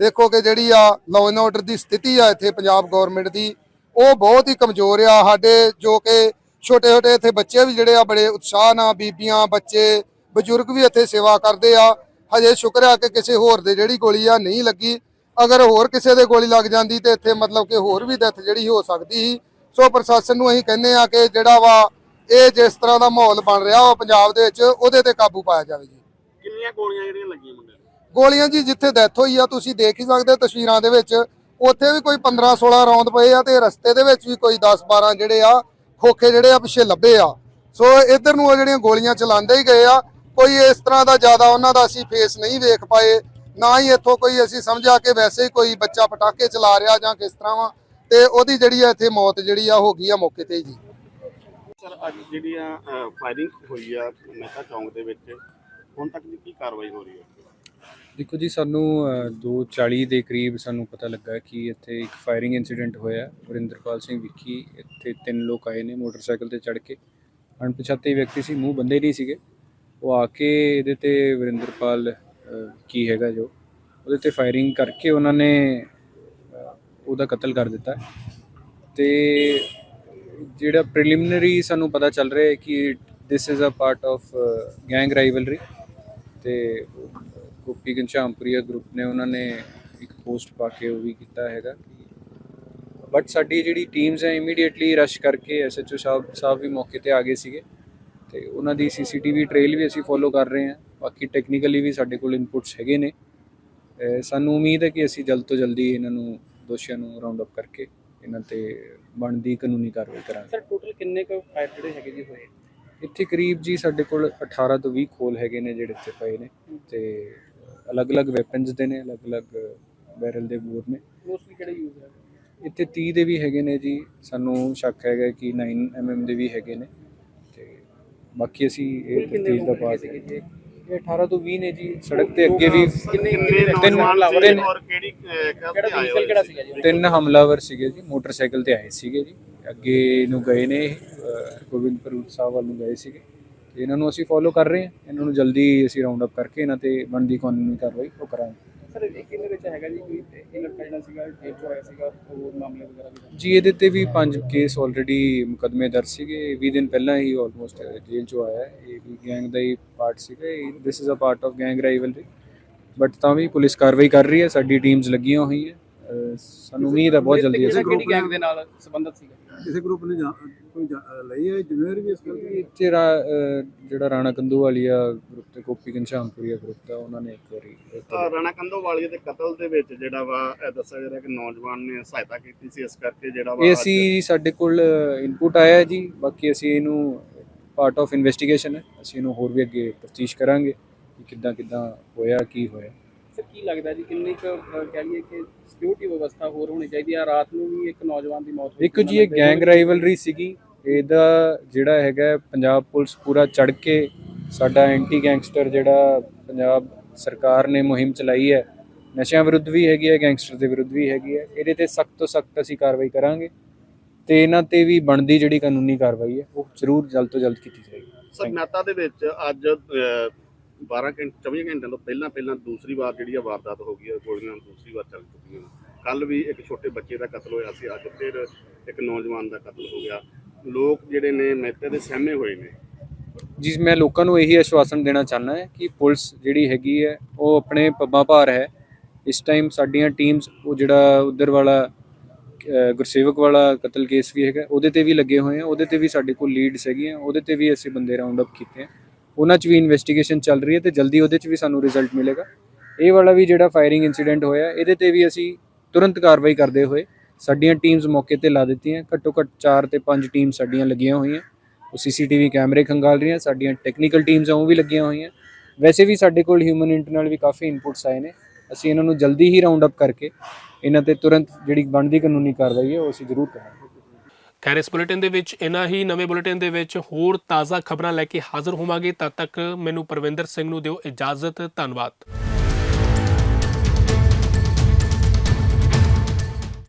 ਦੇਖੋ ਕਿ ਜਿਹੜੀ ਆ ਲਾਅ ਐਂਡ ਆਰਡਰ ਦੀ ਸਥਿਤੀ ਆ ਇੱਥੇ ਪੰਜਾਬ ਗਵਰਨਮੈਂਟ ਦੀ, ਉਹ ਬਹੁਤ ਹੀ ਕਮਜ਼ੋਰ ਆ। ਸਾਡੇ ਜੋ ਕਿ ਛੋਟੇ ਛੋਟੇ ਇੱਥੇ ਬੱਚੇ ਵੀ ਜਿਹੜੇ ਆ ਬੜੇ ਉਤਸ਼ਾਹ ਨਾਲ ਬੀਬੀਆਂ, ਬੱਚੇ, ਬਜ਼ੁਰਗ ਵੀ ਇੱਥੇ ਸੇਵਾ ਕਰਦੇ ਆ। ਹਜੇ ਸ਼ੁਕਰ ਆ ਕਿ ਕਿਸੇ ਹੋਰ ਦੇ ਜਿਹੜੀ ਗੋਲੀ ਆ ਨਹੀਂ ਲੱਗੀ। ਅਗਰ ਹੋਰ ਕਿਸੇ ਦੇ ਗੋਲੀ ਲੱਗ ਜਾਂਦੀ ਤੇ ਇੱਥੇ ਮਤਲਬ ਕਿ ਹੋਰ ਵੀ ਡੈਥ ਜਿਹੜੀ ਹੋ ਸਕਦੀ ਸੀ। ਸੋ ਪ੍ਰਸ਼ਾਸਨ ਨੂੰ ਅਸੀਂ ਕਹਿੰਦੇ ਆ ਕਿ ਜਿਹੜਾ ਵਾ ਇਹ ਜਿਸ ਤਰ੍ਹਾਂ ਦਾ ਮਾਹੌਲ ਬਣ ਰਿਹਾ ਵਾ ਪੰਜਾਬ ਦੇ ਵਿੱਚ ਉਹਦੇ ਤੇ ਕਾਬੂ ਪਾਇਆ ਜਾਵੇ ਜੀ। ਕਿੰਨੀਆਂ ਗੋਲੀਆਂ ਜਿਹੜੀਆਂ ਲੱਗੀਆਂ ਮੁੰਡੇ ਨੂੰ? ਗੋਲੀਆਂ ਜੀ ਜਿੱਥੇ ਡੈਥ ਹੋਈ ਆ ਤੁਸੀਂ ਦੇਖ ਹੀ ਸਕਦੇ ਹੋ ਤਸਵੀਰਾਂ ਦੇ ਵਿੱਚ। ਉੱਥੇ ਵੀ ਕੋਈ 15 16 ਰੌਂਦ ਪਏ ਆ ਤੇ ਰਸਤੇ ਦੇ ਵਿੱਚ ਵੀ ਕੋਈ 10 12 ਜਿਹੜੇ ਆ ਖੋਖੇ ਜਿਹੜੇ ਆ ਪਿੱਛੇ ਲੱਭੇ ਆ। ਸੋ ਇਧਰ ਨੂੰ ਉਹ ਜਿਹੜੀਆਂ ਗੋਲੀਆਂ ਚਲਾਉਂਦੇ ਹੀ ਗਏ ਆ ਕੋਈ ਇਸ ਤਰ੍ਹਾਂ ਦਾ ਜ਼ਿਆਦਾ ਉਹਨਾਂ ਦਾ ਅਸੀਂ ਫੇਸ ਨਹੀਂ ਵੇਖ ਪਾਏ। ਨਾ ਹੀ ਇੱਥੋਂ ਕੋਈ ਅਸੀਂ ਸਮਝਿਆ ਕਿ ਵੈਸੇ ਹੀ ਕੋਈ ਬੱਚਾ ਪਟਾਕੇ ਚਲਾ ਰਿਹਾ ਜਾਂ ਕਿਸ ਤਰ੍ਹਾਂ ਵਾ। ਤੇ ਉਹਦੀ ਜਿਹੜੀ ਆ ਇੱਥੇ ਮੌਤ ਜਿਹੜੀ ਆ ਹੋ ਗਈ ਆ ਮੌਕੇ ਤੇ ਹੀ ਜੀ। ਸਰ ਅੱਜ ਜਿਹੜੀਆਂ ਫਾਇਰਿੰਗ ਹੋਈ ਆ ਮਹਿਤਾ ਚੌਂਕ ਦੇ ਵਿੱਚ ਹੁਣ ਤੱਕ ਦੀ ਕੀ ਕਾਰਵਾਈ ਹੋ ਰਹੀ ਹੈ? ਦੇਖੋ ਜੀ ਸਾਨੂੰ ਅ, 2:40 ਦੇ ਕਰੀਬ ਸਾਨੂੰ ਪਤਾ ਲੱਗਾ ਕਿ ਇੱਥੇ ਇੱਕ ਫਾਇਰਿੰਗ ਇਨਸੀਡੈਂਟ ਹੋਇਆ। ਵਰਿੰਦਰਪਾਲ ਸਿੰਘ ਵਿੱਕੀ ਇੱਥੇ ਤਿੰਨ ਲੋਕ ਆਏ ਨੇ ਮੋਟਰਸਾਈਕਲ ਤੇ ਚੜ੍ਹ ਕੇ। ਅਣਪਛਾਤੇ ਵਿਅਕਤੀ ਸੀ ਮੂੰਹ ਬੰਦੇ ਨਹੀਂ ਸੀਗੇ। ਉਹ ਆ ਕੇ ਇਹਦੇ ਤੇ ਵਰਿੰਦਰਪਾਲ ਕੀ ਹੈਗਾ ਜੋ ਉਹਦੇ ਤੇ ਫਾਇਰਿੰਗ ਕਰਕੇ ਉਹਨਾਂ ਨੇ ਉਹਦਾ ਕਤਲ ਕਰ ਦਿੱਤਾ। ਤੇ ਜਿਹੜਾ ਪ੍ਰੀਲਿਮਿਨਰੀ ਸਾਨੂੰ ਪਤਾ ਚੱਲ ਰਿਹਾ ਹੈ ਕਿ this is a part of gang rivalry ਤੇ ਗੋਪੀ ਘਨਸ਼ਾਮਪੁਰੀਆ ਗਰੁੱਪ ਨੇ ਉਹਨਾਂ ਨੇ ਇੱਕ ਪੋਸਟ ਪਾ ਕੇ ਉਹ ਵੀ ਕੀਤਾ ਹੈਗਾ ਬਟ ਸਾਡੀ ਜਿਹੜੀ ਟੀਮਸ ਹੈ ਇਮੀਡੀਏਟਲੀ ਰਸ਼ ਕਰਕੇ ਐਸਐਚਓ ਸਾਹਿਬ ਸਾਹਿਬ ਵੀ ਮੌਕੇ ਤੇ ਆ ਗਏ ਸੀਗੇ ਤੇ ਉਹਨਾਂ ਦੀ ਸੀਸੀਟੀਵੀ ਟ੍ਰੇਲ ਵੀ ਅਸੀਂ ਫੋਲੋ ਕਰ ਰਹੇ ਹਾਂ। ਬਾਕੀ ਟੈਕਨੀਕਲੀ ਵੀ ਸਾਡੇ ਕੋਲ ਇਨਪੁਟਸ ਹੈਗੇ ਨੇ। ਅਹ, ਸਾਨੂੰ ਉਮੀਦ ਹੈ ਕਿ ਅਸੀਂ ਜਲਦ ਤੋਂ ਜਲਦੀ ਇਹਨਾਂ ਨੂੰ ਦੋਸ਼ੀਆਂ ਨੂੰ ਰਾਉਂਡ ਅਪ ਕਰਕੇ ਇਹਨਾਂ ਤੇ ਬਣਦੀ ਕਾਨੂੰਨੀ ਕਾਰਵਾਈ ਕਰਾਂਗੇ। ਸਰ ਟੋਟਲ ਕਿੰਨੇ ਕੁ ਫਾਇਰ ਜਿਹੜੇ ਹੈਗੇ ਜੀ ਹੋਏ? ਇੱਥੇ ਕਰੀਬ ਜੀ ਸਾਡੇ ਕੋਲ 18 ਤੋਂ 20 ਖੋਲ ਹੈਗੇ ਨੇ ਜਿਹੜੇ ਇੱਥੇ ਪਏ ਨੇ ਤੇ ਅਲੱਗ-ਅਲੱਗ ਵੈਪਨਸ ਦੇ ਨੇ ਅਲੱਗ-ਅਲੱਗ ਬੈਰਲ ਦੇ ਬੋਰ ਨੇ। ਮੋਸਟਲੀ ਕਿਹੜੇ ਯੂਜ਼ ਹੈ ਇੱਥੇ 30 ਦੇ ਵੀ ਹੈਗੇ ਨੇ ਜੀ ਸਾਨੂੰ ਸ਼ੱਕ ਹੈਗਾ ਕਿ 9 mm ਦੇ ਵੀ ਹੈਗੇ ਨੇ ਤੇ ਬਾਕੀ ਅਸੀਂ ਇਹ ਤਫਤੀਸ਼ ਦਾ ਸੀਗੇ ਜੀ? ਇਹ 18 ਤੋਂ 20 ਨੇ ਜੀ ਸੜਕ ਤੇ ਅੱਗੇ ਵੀ ਤਿੰਨ ਤਿੰਨ ਔਰ ਕਿਹੜੀ ਕਿਹੜਾ ਵਹੀਕਲ ਕਿਹੜਾ? ਸੀਗਾ? ਜੀ? ਤਿੰਨ ਹਮਲਾਵਰ ਸੀਗੇ ਜੀ ਮੋਟਰਸਾਈਕਲ ਤੇ ਆਏ ਸੀਗੇ ਜੀ। ਅੱਗੇ ਨੂੰ ਗਏ ਨੇ ਅਹ, ਗੋਬਿੰਦਪੁਰ ਸਾਹਿਬ ਵੱਲ ਨੂੰ ਗਏ ਸੀਗੇ। ਇਹਨਾਂ ਨੂੰ ਅਸੀਂ ਫੋਲੋ ਕਰ ਰਹੇ ਹਾਂ। ਇਹਨਾਂ ਨੂੰ ਜਲਦੀ ਅਸੀਂ ਰਾਉਂਡ ਅਪ ਕਰਕੇ ਇਹਨਾਂ ਤੇ ਬਣਦੀ ਕਾਨੂੰਨੀ ਕਾਰਵਾਈ ਉਹ ਕਰਾਂਗੇ। ਸਰ, ਇਹ ਕਿੰਨੇ ਵਿੱਚ ਹੈਗਾ ਜੀ? ਕੋਈ ਇਹ ਲੜਕਾ ਜਿਹੜਾ ਸੀਗਾ ਜੇਲ੍ਹ ਚ ਹੋਇਆ ਸੀਗਾ, ਹੋਰ ਮਾਮਲੇ ਵਗੈਰਾ ਵੀ ਜੀ, ਇਹਦੇ ਤੇ ਵੀ ਪੰਜ ਕੇਸ ਆਲਰੇਡੀ ਮੁਕਦਮੇ ਦਰਜ ਸੀਗੇ। 20 ਦਿਨ ਪਹਿਲਾਂ ਹੀ ਆਲਮੋਸਟ ਜੇਲ੍ਹ ਚੋਂ ਆਇਆ ਇਹ ਵੀ ਗੈਂਗ ਦਾ ਹੀ ਪਾਰਟ ਸੀਗਾ। This is a part of gang rivalry but ਤਾਂ ਵੀ ਪੁਲਿਸ ਕਾਰਵਾਈ ਕਰ ਰਹੀ ਹੈ। ਸਾਡੀ ਟੀਮਸ ਲੱਗੀਆਂ ਹੋਈਆਂ। ਸਾਨੂੰ ਉਮੀਦ ਹੈ ਬਹੁਤ ਜਲਦੀ ਕਿਹੜੀ ਗੈਂਗ ਦੇ ਨਾਲ ਸੰਬੰਧਿਤ ਸੀਗਾ। ਕਿਸੇ ਗਰੁੱਪ ਨੇ ਜਾਂ- ਕੋਈ ਜਾਂ- ਲਈ ਹੈ ਜ਼ਿੰਮੇਵਾਰੀ ਵੀ ਇਸ ਗੱਲ ਦੀ? ਇੱਥੇ ਰਾ- ਅਹ ਜਿਹੜਾ ਰਾਣਾ ਕੰਦੂ ਵਾਲੀਆ ਗਰੁੱਪ ਤੇ ਗੋਪੀ ਘਨਸ਼ਾਮਪੁਰੀਆ ਗਰੁੱਪ ਦਾ ਉਹਨਾਂ ਨੇ ਇੱਕ ਵਾਰੀ ਤਾਂ ਰਾਣਾ ਕੰਦੋਵਾਲੀਆ ਦੇ ਕਤਲ ਦੇ ਵਿੱਚ ਜਿਹੜਾ ਵਾ ਇਹ ਦੱਸਿਆ ਜਾ ਰਿਹਾ ਕਿ ਨੌਜਵਾਨ ਨੇ ਸਹਾਇਤਾ ਕੀਤੀ ਸੀ ਇਸ ਕਰਕੇ ਜਿਹੜਾ ਵਾ ਇਹ ਅੱਜ- ਸਾਡੇ ਕੋਲ ਇਨਪੁਟ ਆਇਆ ਹੈ ਜੀ। ਬਾਕੀ ਅਸੀਂ ਇਹਨੂੰ ਪਾਰਟ ਆਫ ਇਨਵੈਸਟੀਗੇਸ਼ਨ ਹੈ। ਅਸੀਂ ਇਹਨੂੰ ਹੋਰ ਵੀ ਅੱਗੇ ਤਫਤੀਸ਼ ਕਰਾਂਗੇ ਕਿ ਕਿੱਦਾਂ ਕਿੱਦਾਂ ਹੋਇਆ ਕੀ ਹੋਇਆ। ਸਰ ਕੀ ਲੱਗਦਾ ਜੀ ਕਿੰਨੀ ਕੁ ਅਹ, ਕਹਿ ਲਈਏ ਕਿ ਸਿਕਿਉਰਿਟੀ ਵਿਵਸਥਾ ਹੋਰ ਹੋਣੀ ਚਾਹੀਦੀ ਆ? ਰਾਤ ਨੂੰ ਵੀ ਇੱਕ ਨੌਜਵਾਨ ਦੀ ਮੌਤ ਹੋਈ ਦੇਖੋ ਜੀ ਇਹ ਗੈਂਗ ਰਾਈਵਲਰੀ ਸੀਗੀ। ਇਹਦਾ ਜਿਹੜਾ ਹੈਗਾ ਹੈ, ਪੰਜਾਬ ਪੁਲਿਸ ਪੂਰਾ ਚੜ ਕੇ ਸਾਡਾ ਐਂਟੀ ਗੈਂਗਸਟਰ ਜਿਹੜਾ ਪੰਜਾਬ ਸਰਕਾਰ ਨੇ ਮੁਹਿੰਮ ਚਲਾਈ ਹੈ ਨਸ਼ਿਆਂ ਵਿਰੁੱਧ ਵੀ ਹੈਗੀ ਹੈ ਗੈਂਗਸਟਰ ਦੇ ਵਿਰੁੱਧ ਵੀ ਹੈਗੀ ਹੈ। ਇਹਦੇ ਤੇ ਸਖਤ ਤੋਂ ਸਖਤ ਅਸੀਂ ਕਾਰਵਾਈ ਕਰਾਂਗੇ ਤੇ ਇਹਨਾਂ ਤੇ ਵੀ ਬਣਦੀ ਜਿਹੜੀ ਕਾਨੂੰਨੀ ਕਾਰਵਾਈ ਹੈ ਉਹ ਜ਼ਰੂਰ ਜਲਦ ਤੋਂ ਜਲਦ ਕੀਤੀ ਜਾਏਗੀ। ਸਰ ਮਹਿਤਾ ਦੇ ਵਿੱਚ ਅੱਜ 12 ਘੰਟੇ 24 ਘੰਟਿਆਂ ਤੋਂ ਪਹਿਲਾਂ ਪਹਿਲਾਂ ਦੂਸਰੀ ਵਾਰ ਜਿਹੜੀ ਆ ਵਾਰਦਾਤ ਹੋ ਗਈ ਹੈ ਗੋਲੀਆਂ ਦੂਸਰੀ ਵਾਰ ਚੱਲ ਚੁੱਕੀਆਂ ਕੱਲ ਵੀ ਇੱਕ ਛੋਟੇ ਬੱਚੇ ਦਾ ਕਤਲ ਹੋਇਆ ਸੀ, ਅੱਜ ਫਿਰ ਇੱਕ ਨੌਜਵਾਨ ਦਾ ਕਤਲ ਹੋ ਗਿਆ। ਲੋਕ ਜਿਹੜੇ ਨੇ ਮਹਿਤੇ ਦੇ ਸਹਿਮੇ ਹੋਏ ਨੇ। ਜੀ, ਮੈਂ ਲੋਕਾਂ ਨੂੰ ਇਹੀ ਆਸ਼ਵਾਸਨ ਦੇਣਾ ਚਾਹੁੰਦਾ ਹੈ ਕਿ ਪੁਲਿਸ ਜਿਹੜੀ ਹੈਗੀ ਹੈ, ਉਹ ਆਪਣੇ ਪੱਬਾਂ ਭਾਰ ਹੈ। ਇਸ ਟਾਈਮ ਸਾਡੀਆਂ ਟੀਮਸ ਉਹ ਜਿਹੜਾ ਉਧਰ ਵਾਲਾ ਗੁਰਸੇਵਕ ਵਾਲਾ ਕਤਲ ਕੇਸ ਵੀ ਹੈਗਾ, ਉਹਦੇ ਤੇ ਵੀ ਲੱਗੇ ਹੋਏ ਆ, ਉਹਦੇ ਤੇ ਵੀ ਸਾਡੇ ਕੋਲ ਲੀਡਸ ਹੈਗੀਆਂ, ਉਹਦੇ ਤੇ ਵੀ ਅਸੀਂ ਬੰਦੇ ਰਾਉਂਡ ਅਪ ਕੀਤੇ ਆ। ਉਹਨਾਂ 'ਚ ਵੀ ਇਨਵੈਸਟੀਗੇਸ਼ਨ ਚੱਲ ਰਹੀ ਹੈ ਤੇ ਜਲਦੀ ਉਹਦੇ 'ਚ ਵੀ ਸਾਨੂੰ ਰਿਜ਼ਲਟ ਮਿਲੇਗਾ। ਇਹ ਵਾਲਾ ਵੀ ਜਿਹੜਾ ਫਾਇਰਿੰਗ ਇਨਸੀਡੈਂਟ ਹੋਇਆ, ਇਹਦੇ ਤੇ ਵੀ ਅਸੀਂ ਤੁਰੰਤ ਕਾਰਵਾਈ ਕਰਦੇ ਹੋਏ ਸਾਡੀਆਂ ਟੀਮਸ ਮੌਕੇ ਤੇ ਲਾ ਦਿੱਤੀਆਂ। ਘੱਟੋ ਘੱਟ 4 ਤੇ 5 ਟੀਮ ਸਾਡੀਆਂ ਲੱਗੀਆਂ ਹੋਈਆਂ। ਉਹ ਸੀਸੀਟੀਵੀ ਕੈਮਰੇ ਖੰਗਾਲ ਰਹੀਆਂ, ਸਾਡੀਆਂ ਟੈਕਨੀਕਲ ਟੀਮਸ ਆ, ਉਹ ਵੀ ਲੱਗੀਆਂ ਹੋਈਆਂ। ਵੈਸੇ ਵੀ ਸਾਡੇ ਕੋਲ ਹਿਊਮਨ ਇੰਟਰਨਲ ਵੀ ਕਾਫੀ ਇਨਪੁਟਸ ਆਏ ਨੇ। ਅਸੀਂ ਇਹਨਾਂ ਨੂੰ ਜਲਦੀ ਹੀ ਰਾਉਂਡ ਅਪ ਕਰਕੇ ਇਹਨਾਂ ਤੇ ਤੁਰੰਤ ਜਿਹੜੀ ਬਣਦੀ ਕਾਨੂੰਨੀ ਕਾਰਵਾਈ ਹੈ, ਉਹ ਅਸੀਂ ਜ਼ਰੂਰ ਕਰਾਂਗੇ। ਖੈਰ ਇਸ ਬੁਲੇਟਿਨ ਦੇ ਵਿੱਚ ਇਨਾ ਹੀ, ਨਵੇਂ ਬੁਲੇਟਿਨ ਦੇ ਵਿੱਚ ਹੋਰ ਤਾਜ਼ਾ ਖਬਰਾਂ ਲੈ ਕੇ ਹਾਜ਼ਰ ਹੋਵਾਂਗੇ। ਤਦ ਤੱਕ ਮੈਨੂੰ ਪਰਵਿੰਦਰ ਸਿੰਘ ਨੂੰ ਦਿਓ ਇਜਾਜ਼ਤ। ਧੰਨਵਾਦ।